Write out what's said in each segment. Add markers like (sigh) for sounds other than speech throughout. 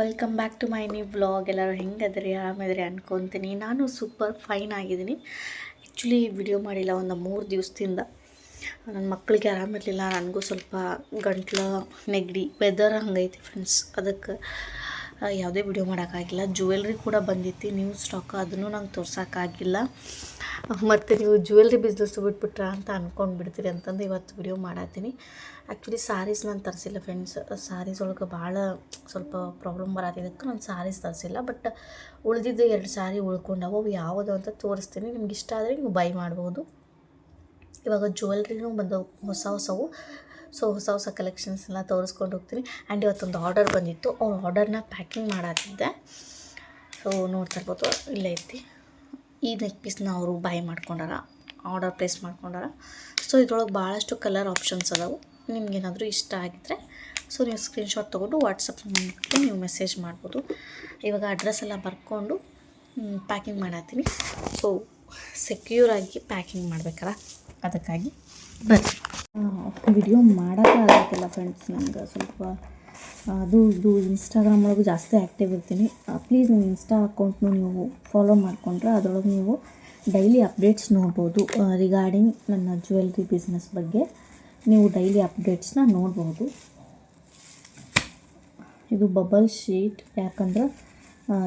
Welcome back to my new vlog ಎಲ್ಲರೂ ಹೆಂಗದ್ರಿ ಆಮೇಲೆ ಅನ್ಕೊತೀನಿ. ನಾನು ಸೂಪರ್ ಫೈನ್ ಆಗಿದ್ದೀನಿ. ಆ್ಯಕ್ಚುಲಿ ವಿಡಿಯೋ ಮಾಡಿಲ್ಲ ಒಂದು ಮೂರು ದಿವಸದಿಂದ. ನನ್ನ ಮಕ್ಕಳಿಗೆ ಆರಾಮಿರಲಿಲ್ಲ ನನಗೂ ಸ್ವಲ್ಪ ಗಂಟ್ಲು ನೆಗಡಿ ವೆದರ್ ಹಂಗೈತಿ ಫ್ರೆಂಡ್ಸ್ ಅದಕ್ಕೆ ಯಾವುದೇ ವಿಡಿಯೋ ಮಾಡೋಕ್ಕಾಗಿಲ್ಲ. ಜ್ಯುವೆಲ್ರಿ ಕೂಡ ಬಂದಿತ್ತು. ನ್ಯೂ ಸ್ಟಾಕ್ ಅದನ್ನು ನಂಗೆ ತೋರ್ಸೋಕ್ಕಾಗಿಲ್ಲ. (laughs) ಮತ್ತು ನೀವು ಜ್ಯುವೆಲ್ರಿ ಬಿಸ್ನೆಸ್ ಬಿಟ್ಬಿಟ್ರ ಅಂತ ಅಂದ್ಕೊಂಡು ಬಿಡ್ತೀರಿ ಅಂತಂದು ಇವತ್ತು ವಿಡಿಯೋ ಮಾಡತ್ತೀನಿ ಆ್ಯಕ್ಚುಲಿ ಸಾರೀಸ್ ನಾನು ತರಿಸಿಲ್ಲ ಫ್ರೆಂಡ್ಸ್ ಸಾರೀಸ್ ಒಳಗೆ ಭಾಳ ಸ್ವಲ್ಪ ಪ್ರಾಬ್ಲಮ್ ಬರತ್ತಿದ್ದಕ್ಕೆ ನಾನು ಸಾರೀಸ್ ತರಿಸಿಲ್ಲ ಬಟ್ ಉಳಿದಿದ್ದು ಎರಡು ಸಾರಿ ಉಳ್ಕೊಂಡವು. ಅವು ಯಾವುದು ಅಂತ ತೋರಿಸ್ತೀನಿ. ನಿಮ್ಗೆ ಇಷ್ಟ ಆದರೆ ನೀವು ಬೈ ಮಾಡ್ಬೋದು. ಇವಾಗ ಜ್ಯುವೆಲ್ರಿನೂ ಬಂದವು ಹೊಸ ಹೊಸವು. ಸೊ ಹೊಸ ಹೊಸ ಕಲೆಕ್ಷನ್ಸ್ ಎಲ್ಲ ತೋರಿಸ್ಕೊಂಡು ಹೋಗ್ತೀನಿ. ಆ್ಯಂಡ್ ಇವತ್ತೊಂದು ಆರ್ಡರ್ ಬಂದಿತ್ತು. ಅವ್ರ ಆರ್ಡರ್ನ ಪ್ಯಾಕಿಂಗ್ ಮಾಡತ್ತಿದ್ದೆ ಸೊ ನೋಡ್ತಾ ಇರ್ಬೋದು. ಇಲ್ಲೇ ಐತಿ ಈ ನೆಕ್ ಪೀಸ್ನ ಅವರು ಬೈ ಮಾಡ್ಕೊಂಡಾರ ಆರ್ಡರ್ ಪ್ಲೇಸ್ ಮಾಡ್ಕೊಂಡಾರ. ಸೊ ಇದ್ರೊಳಗೆ ಭಾಳಷ್ಟು ಕಲರ್ ಆಪ್ಷನ್ಸ್ ಅದಾವೆ. ನಿಮ್ಗೇನಾದರೂ ಇಷ್ಟ ಆಗಿದ್ರೆ ಸೊ ನೀವು ಸ್ಕ್ರೀನ್ಶಾಟ್ ತೊಗೊಂಡು ವಾಟ್ಸಪ್ ಮೂಲಕ ನೀವು ಮೆಸೇಜ್ ಮಾಡ್ಬೋದು. ಇವಾಗ ಅಡ್ರೆಸ್ ಎಲ್ಲ ಬರ್ಕೊಂಡು ಪ್ಯಾಕಿಂಗ್ ಮಾಡತ್ತೀನಿ. ಸೊ ಸೆಕ್ಯೂರಾಗಿ ಪ್ಯಾಕಿಂಗ್ ಮಾಡ್ಬೇಕಲ್ಲ, ಅದಕ್ಕಾಗಿ ಬರ್ರಿ ವಿಡಿಯೋ ಮಾಡೋಕ್ಕಾಗತ್ತಿಲ್ಲ ಫ್ರೆಂಡ್ಸ್ ನನಗೆ ಸ್ವಲ್ಪ ಅದು, ಇದು ಇನ್ಸ್ಟಾಗ್ರಾಮ್ ಒಳಗೆ ಜಾಸ್ತಿ ಆ್ಯಕ್ಟಿವ್ ಇರ್ತೀನಿ. ಪ್ಲೀಸ್ ನನ್ನ ಇನ್ಸ್ಟಾ ಅಕೌಂಟ್ನು ನೀವು ಫಾಲೋ ಮಾಡಿಕೊಂಡ್ರೆ ಅದರೊಳಗೆ ನೀವು ಡೈಲಿ ಅಪ್ಡೇಟ್ಸ್ ನೋಡ್ಬೋದು. ರಿಗಾರ್ಡಿಂಗ್ ನನ್ನ ಜ್ಯುವೆಲ್ರಿ ಬಿಸ್ನೆಸ್ ಬಗ್ಗೆ ನೀವು ಡೈಲಿ ಅಪ್ಡೇಟ್ಸ್ನ ನೋಡ್ಬೋದು. ಇದು ಬಬಲ್ ಶೀಟ್ ಯಾಕಂದ್ರೆ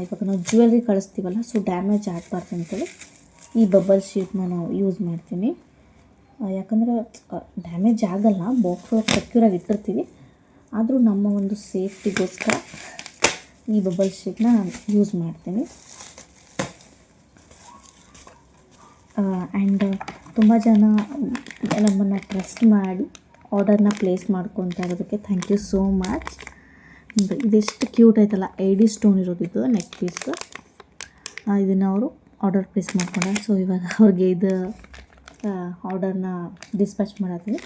ಇವಾಗ ನಾವು ಜ್ಯುವೆಲ್ರಿ ಕಳಿಸ್ತೀವಲ್ಲ ಸೊ ಡ್ಯಾಮೇಜ್ ಆಗಬಾರ್ದು ಅಂತೇಳಿ ಈ ಬಬಲ್ ಶೀಟ್ನ ನಾವು ಯೂಸ್ ಮಾಡ್ತೀನಿ. ಯಾಕಂದ್ರೆ ಡ್ಯಾಮೇಜ್ ಆಗಲ್ಲ ಬಾಕ್ಸ್ ಒಳಗೆ ಸೆಕ್ಯೂರಾಗಿ ಇಟ್ಟಿರ್ತೀವಿ. ಆದರೂ ನಮ್ಮ ಒಂದು ಸೇಫ್ಟಿಗೋಸ್ಕರ ಈ ಬಬಲ್ ಶೀಟ್ನ ಯೂಸ್ ಮಾಡ್ತೀನಿ. ಆ್ಯಂಡ್ ತುಂಬ ಜನ ನಮ್ಮನ್ನು ಟ್ರಸ್ಟ್ ಮಾಡಿ ಆರ್ಡರ್ನ ಪ್ಲೇಸ್ ಮಾಡ್ಕೊತಾ ಇರೋದಕ್ಕೆ ಥ್ಯಾಂಕ್ ಯು ಸೋ ಮಚ್ ಇದೆಷ್ಟು ಕ್ಯೂಟ್ ಐತಲ್ಲ ಐಡಿ ಸ್ಟೋನ್ ಇರೋದಿದ್ದು ನೆಕ್ ಪೀಸ್ ಇದನ್ನು ಅವರು ಆರ್ಡರ್ ಪ್ಲೇಸ್ ಮಾಡ್ಕೊಂಡ ಸೊ ಇವಾಗ ಅವ್ರಿಗೆ ಇದು ಆರ್ಡರ್ನ ಡಿಸ್ಪ್ಯಾಚ್ ಮಾಡತ್ತೀವಿ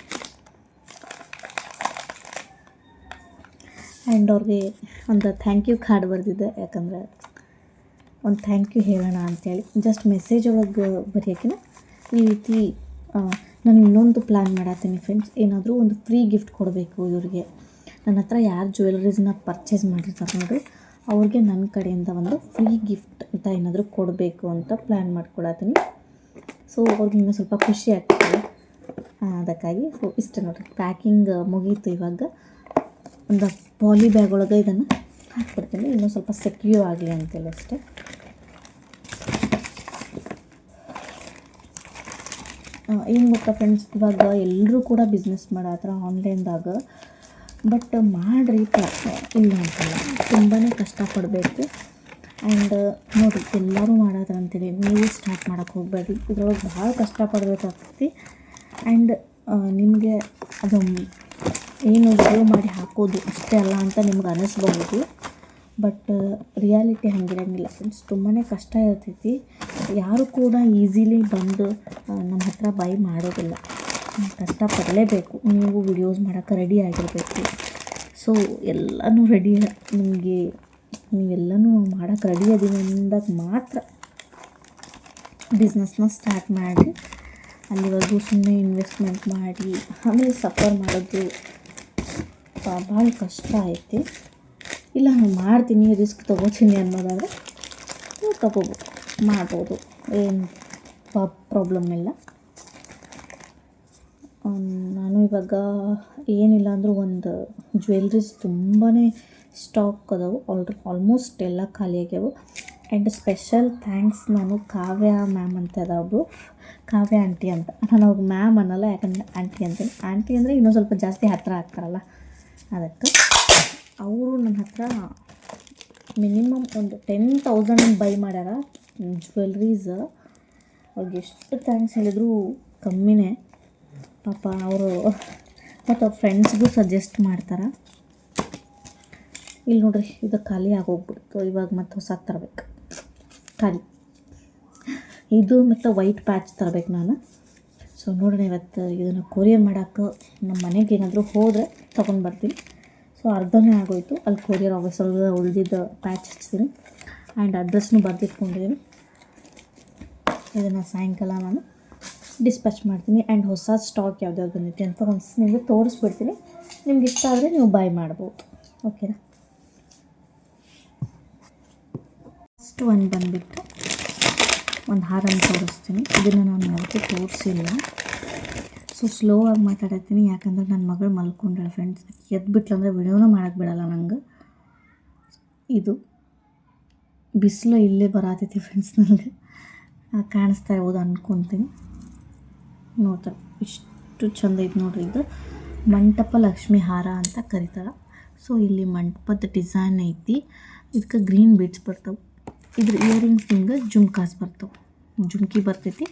ಆ್ಯಂಡ್ ಅವ್ರಿಗೆ ಒಂದು ಥ್ಯಾಂಕ್ ಯು ಕಾರ್ಡ್ ಬರೆದಿದ್ದೆ ಯಾಕಂದರೆ ಒಂದು ಥ್ಯಾಂಕ್ ಯು ಹೇಳೋಣ ಅಂಥೇಳಿ ಜಸ್ಟ್ ಮೆಸೇಜ್ ಒಳಗೆ ಬರೆಯೋಕ್ಕಿಂತ ಈ ರೀತಿ ನಾನು ಇನ್ನೊಂದು ಪ್ಲ್ಯಾನ್ ಮಾಡತ್ತೀನಿ ಫ್ರೆಂಡ್ಸ್ ಏನಾದರೂ ಒಂದು ಫ್ರೀ ಗಿಫ್ಟ್ ಕೊಡಬೇಕು ಇವ್ರಿಗೆ. ನನ್ನ ಹತ್ರ ಯಾರು ಜ್ಯುವೆಲ್ಲರೀಸ್ನ ಪರ್ಚೇಸ್ ಮಾಡಿರ್ತಾರೆ ನೋಡಿರಿ, ಅವ್ರಿಗೆ ನನ್ನ ಕಡೆಯಿಂದ ಒಂದು ಫ್ರೀ ಗಿಫ್ಟ್ ಅಂತ ಏನಾದರೂ ಕೊಡಬೇಕು ಅಂತ ಪ್ಲ್ಯಾನ್ ಮಾಡ್ಕೊಳತ್ತೀನಿ. ಸೊ ಅವ್ರಿಗೆ ಇನ್ನೂ ಸ್ವಲ್ಪ ಖುಷಿ ಆಗ್ತದೆ. ಅದಕ್ಕಾಗಿ ಸೊ ಇಷ್ಟ ನೋಡಿರಿ ಪ್ಯಾಕಿಂಗ್ ಮುಗೀತು ಇವಾಗ. ಒಂದು ಪಾಲಿ ಬ್ಯಾಗ್ ಒಳಗೆ ಇದನ್ನು ಹಾಕ್ಬಿಡ್ತೀನಿ. ಇನ್ನೂ ಸ್ವಲ್ಪ ಸೆಕ್ಯೂರ್ ಆಗಲಿ ಅಂತೇಳಿ ಅಷ್ಟೇ. ಏನು ಗೊತ್ತಾ ಫ್ರೆಂಡ್ಸ್ ಇವಾಗ ಎಲ್ಲರೂ ಕೂಡ ಬಿಸ್ನೆಸ್ ಮಾಡತ್ತಾರ ಆನ್ಲೈನ್ದಾಗ ಬಟ್ ಮಾಡಿರಿ ಇಲ್ಲ ಅಂತಲ್ಲ. ತುಂಬಾ ಕಷ್ಟಪಡಬೇಕು. ಆ್ಯಂಡ್ ನೋಡಿ, ಎಲ್ಲರೂ ಮಾಡಾದ್ರ ಅಂತೇಳಿ, ನೀವು ಸ್ಟಾರ್ಟ್ ಮಾಡೋಕ್ಕೆ ಹೋಗಬೇಡಿ ಇದ್ರೊಳಗೆ ಭಾಳ ಕಷ್ಟಪಡಬೇಕಾಗ್ತೈತಿ. ಆ್ಯಂಡ್ ನಿಮಗೆ ಅದು ಏನು ವಿಡಿಯೋ ಮಾಡಿ ಹಾಕೋದು ಅಷ್ಟೇ ಅಲ್ಲ ಅಂತ ನಿಮ್ಗೆ ಅನ್ನಿಸ್ಬಹುದು ಬಟ್ ರಿಯಾಲಿಟಿ ಹಂಗಿರಂಗಿಲ್ಲ ಫ್ರೆಂಡ್ಸ್ ತುಂಬಾ ಕಷ್ಟ ಇರ್ತೈತಿ. ಯಾರು ಕೂಡ ಈಸಿಲಿ ಬಂದು ನಮ್ಮ ಹತ್ರ ಬೈ ಮಾಡೋದಿಲ್ಲ. ಕಷ್ಟ ಕಷ್ಟಪಡಲೇಬೇಕು. ನೀವು ವಿಡಿಯೋಸ್ ಮಾಡೋಕ್ಕೆ ರೆಡಿ ಆಗಿರಬೇಕು. ಸೊ ಎಲ್ಲನೂ ರೆಡಿ ನಿಮಗೆ, ನೀವೆಲ್ಲನೂ ಮಾಡೋಕ್ಕೆ ರೆಡಿ ಅದೀವಿ ಅಂದಾಗ ಮಾತ್ರ ಬಿಸ್ನೆಸ್ನ ಸ್ಟಾರ್ಟ್ ಮಾಡಿ, ಅಲ್ಲಿವರೆಗೂ ಸುಮ್ಮನೆ ಇನ್ವೆಸ್ಟ್ಮೆಂಟ್ ಮಾಡಿ, ಆಮೇಲೆ ಸಫರ್ ಮಾಡೋದು. ಭಾಳ ಕಷ್ಟ ಐತಿ ಇಲ್ಲ, ನಾನು ಮಾಡ್ತೀನಿ ರಿಸ್ಕ್ ತೊಗೋತೀನಿ ಅನ್ನೋದಾದರೆ ನೀವು ತಗೋಬೋದು, ಮಾಡ್ಬೋದು, ಏನು ಪ್ರಾಬ್ಲಮ್ ಇಲ್ಲ. ನಾನು ಇವಾಗ ಏನಿಲ್ಲ ಅಂದರೂ ಒಂದು ಜ್ಯುವೆಲ್ರೀಸ್ ತುಂಬಾ ಸ್ಟಾಕ್ ಅದಾವು ಆಲ್ರ್ ಆಲ್ಮೋಸ್ಟ್ ಎಲ್ಲ ಖಾಲಿ ಆಗ್ಯಾವು ಆ್ಯಂಡ್ ಸ್ಪೆಷಲ್ ಥ್ಯಾಂಕ್ಸ್ ನಾನು ಕಾವ್ಯ ಮ್ಯಾಮ್ ಅಂತ ಒಬ್ಬರು ಕಾವ್ಯ ಆಂಟಿ ಅಂತ. ನಾನು ಅವ್ರಿಗೆ ಮ್ಯಾಮ್ ಅನ್ನಲ್ಲ, ಯಾಕಂದರೆ ಆಂಟಿ ಅಂತೀನಿ. ಆಂಟಿ ಅಂದರೆ ಇನ್ನೂ ಸ್ವಲ್ಪ ಜಾಸ್ತಿ ಹತ್ತಿರ ಆಗ್ತಾರಲ್ಲ. ಅದಕ್ಕೆ ಅವರು ನನ್ನ ಹತ್ರ ಮಿನಿಮಮ್ ಒಂದು ಟೆನ್ ತೌಸಂಡ್ ಬೈ ಮಾಡ್ಯಾರ. ಜ್ಯುವೆಲ್ರೀಸ್ ಅವ್ರಿಗೆ ಎಷ್ಟು ಥ್ಯಾಂಕ್ಸ್ ಹೇಳಿದ್ರು ಕಮ್ಮಿನೇ. ಪಾಪ ಅವರು ಮತ್ತು ಅವ್ರ ಫ್ರೆಂಡ್ಸ್ಗೂ ಸಜೆಸ್ಟ್ ಮಾಡ್ತಾರೆ. ಇಲ್ಲಿ ನೋಡ್ರಿ, ಇದು ಖಾಲಿ ಆಗೋಗ್ಬಿಡ್ತು. ಇವಾಗ ಮತ್ತೆ ಹೊಸ ತರಬೇಕು. ಖಾಲಿ. ಇದು ಮತ್ತು ವೈಟ್ ಪ್ಯಾಚ್ ತರಬೇಕು ನಾನು. ಸೊ ನೋಡೋಣ ಇವತ್ತು ಇದನ್ನು ಕೊರಿಯರ್ ಮಾಡೋಕ್ಕೆ ನಮ್ಮ ಮನೆಗೆ ಏನಾದರೂ ಹೋದರೆ ತೊಗೊಂಡು ಬರ್ತೀನಿ. ಸೊ ಅರ್ಧನೇ ಆಗೋಯ್ತು. ಅಲ್ಲಿ ಕೊರಿಯರ್ ಆಫೀಸ್ ಒಳಗೆ ಉಳಿದಿದ್ದ ಪ್ಯಾಚ್ ಹಚ್ತೀನಿ. ಆ್ಯಂಡ್ ಅಡ್ರೆಸ್ನು ಬರೆದಿಟ್ಕೊಂಡಿದ್ದೀನಿ ಇದನ್ನು ಸಾಯಂಕಾಲ ನಾನು ಡಿಸ್ಪ್ಯಾಚ್ ಮಾಡ್ತೀನಿ. ಆ್ಯಂಡ್ ಹೊಸ ಸ್ಟಾಕ್ ಯಾವ್ದ್ಯಾವ್ದು ಬಂದೈತೆ ಅಂತ ಒಂದು ನಿಮಗೆ ತೋರಿಸ್ಬಿಡ್ತೀನಿ. ನಿಮ್ಗೆ ಇಷ್ಟ ಆದರೆ ನೀವು ಬೈ ಮಾಡ್ಬೋದು. ಓಕೆನಾ ಫಸ್ಟ್ ಒಂದು ಬಂದುಬಿಟ್ಟು ಒಂದು ಹಾರನ್ನು ತೋರಿಸ್ತೀನಿ. ಇದನ್ನು ನಾನು ಯಾವತ್ತೂ ತೋರಿಸಿಲ್ಲ. ಸೊ ಸ್ಲೋ ಆಗಿ ಮಾತಾಡತ್ತೀನಿ. ಯಾಕಂದ್ರೆ ನನ್ನ ಮಗಳು ಮಲ್ಕೊಂಡಾಳೆ ಫ್ರೆಂಡ್ಸ್ ಎದ್ಬಿಟ್ಲು ಅಂದರೆ ವಿಡಿಯೋನೂ ಮಾಡೋಕ್ಕೆ ಬಿಡೋಲ್ಲ ನಂಗೆ. ಇದು ಬಿಸಿಲು ಇಲ್ಲೇ ಬರತೈತಿ ಫ್ರೆಂಡ್ಸ್ ನನಗೆ ಕಾಣಿಸ್ತಾ ಇರ್ಬೋದು ಅಂದ್ಕೊತೀನಿ ನೋಡ್ತಾರೆ ಇಷ್ಟು ಚಂದ ಐತೆ ನೋಡ್ರಿ ಇದು. ಮಂಟಪ ಲಕ್ಷ್ಮಿ ಹಾರ ಅಂತ ಕರೀತಾರೆ. ಸೊ ಇಲ್ಲಿ ಮಂಟಪದ ಡಿಸೈನ್ ಐತಿ. ಇದಕ್ಕೆ ಗ್ರೀನ್ ಬೀಡ್ಸ್ ಬರ್ತವೆ. ಇದ್ರ ಇಯರಿಂಗ್ಸ್ ನಿಮ್ಗೆ ಜುಮ್ಕಾಸ್ ಬರ್ತವೆ ಜುಮ್ಕಿ ಬರ್ತೈತಿ.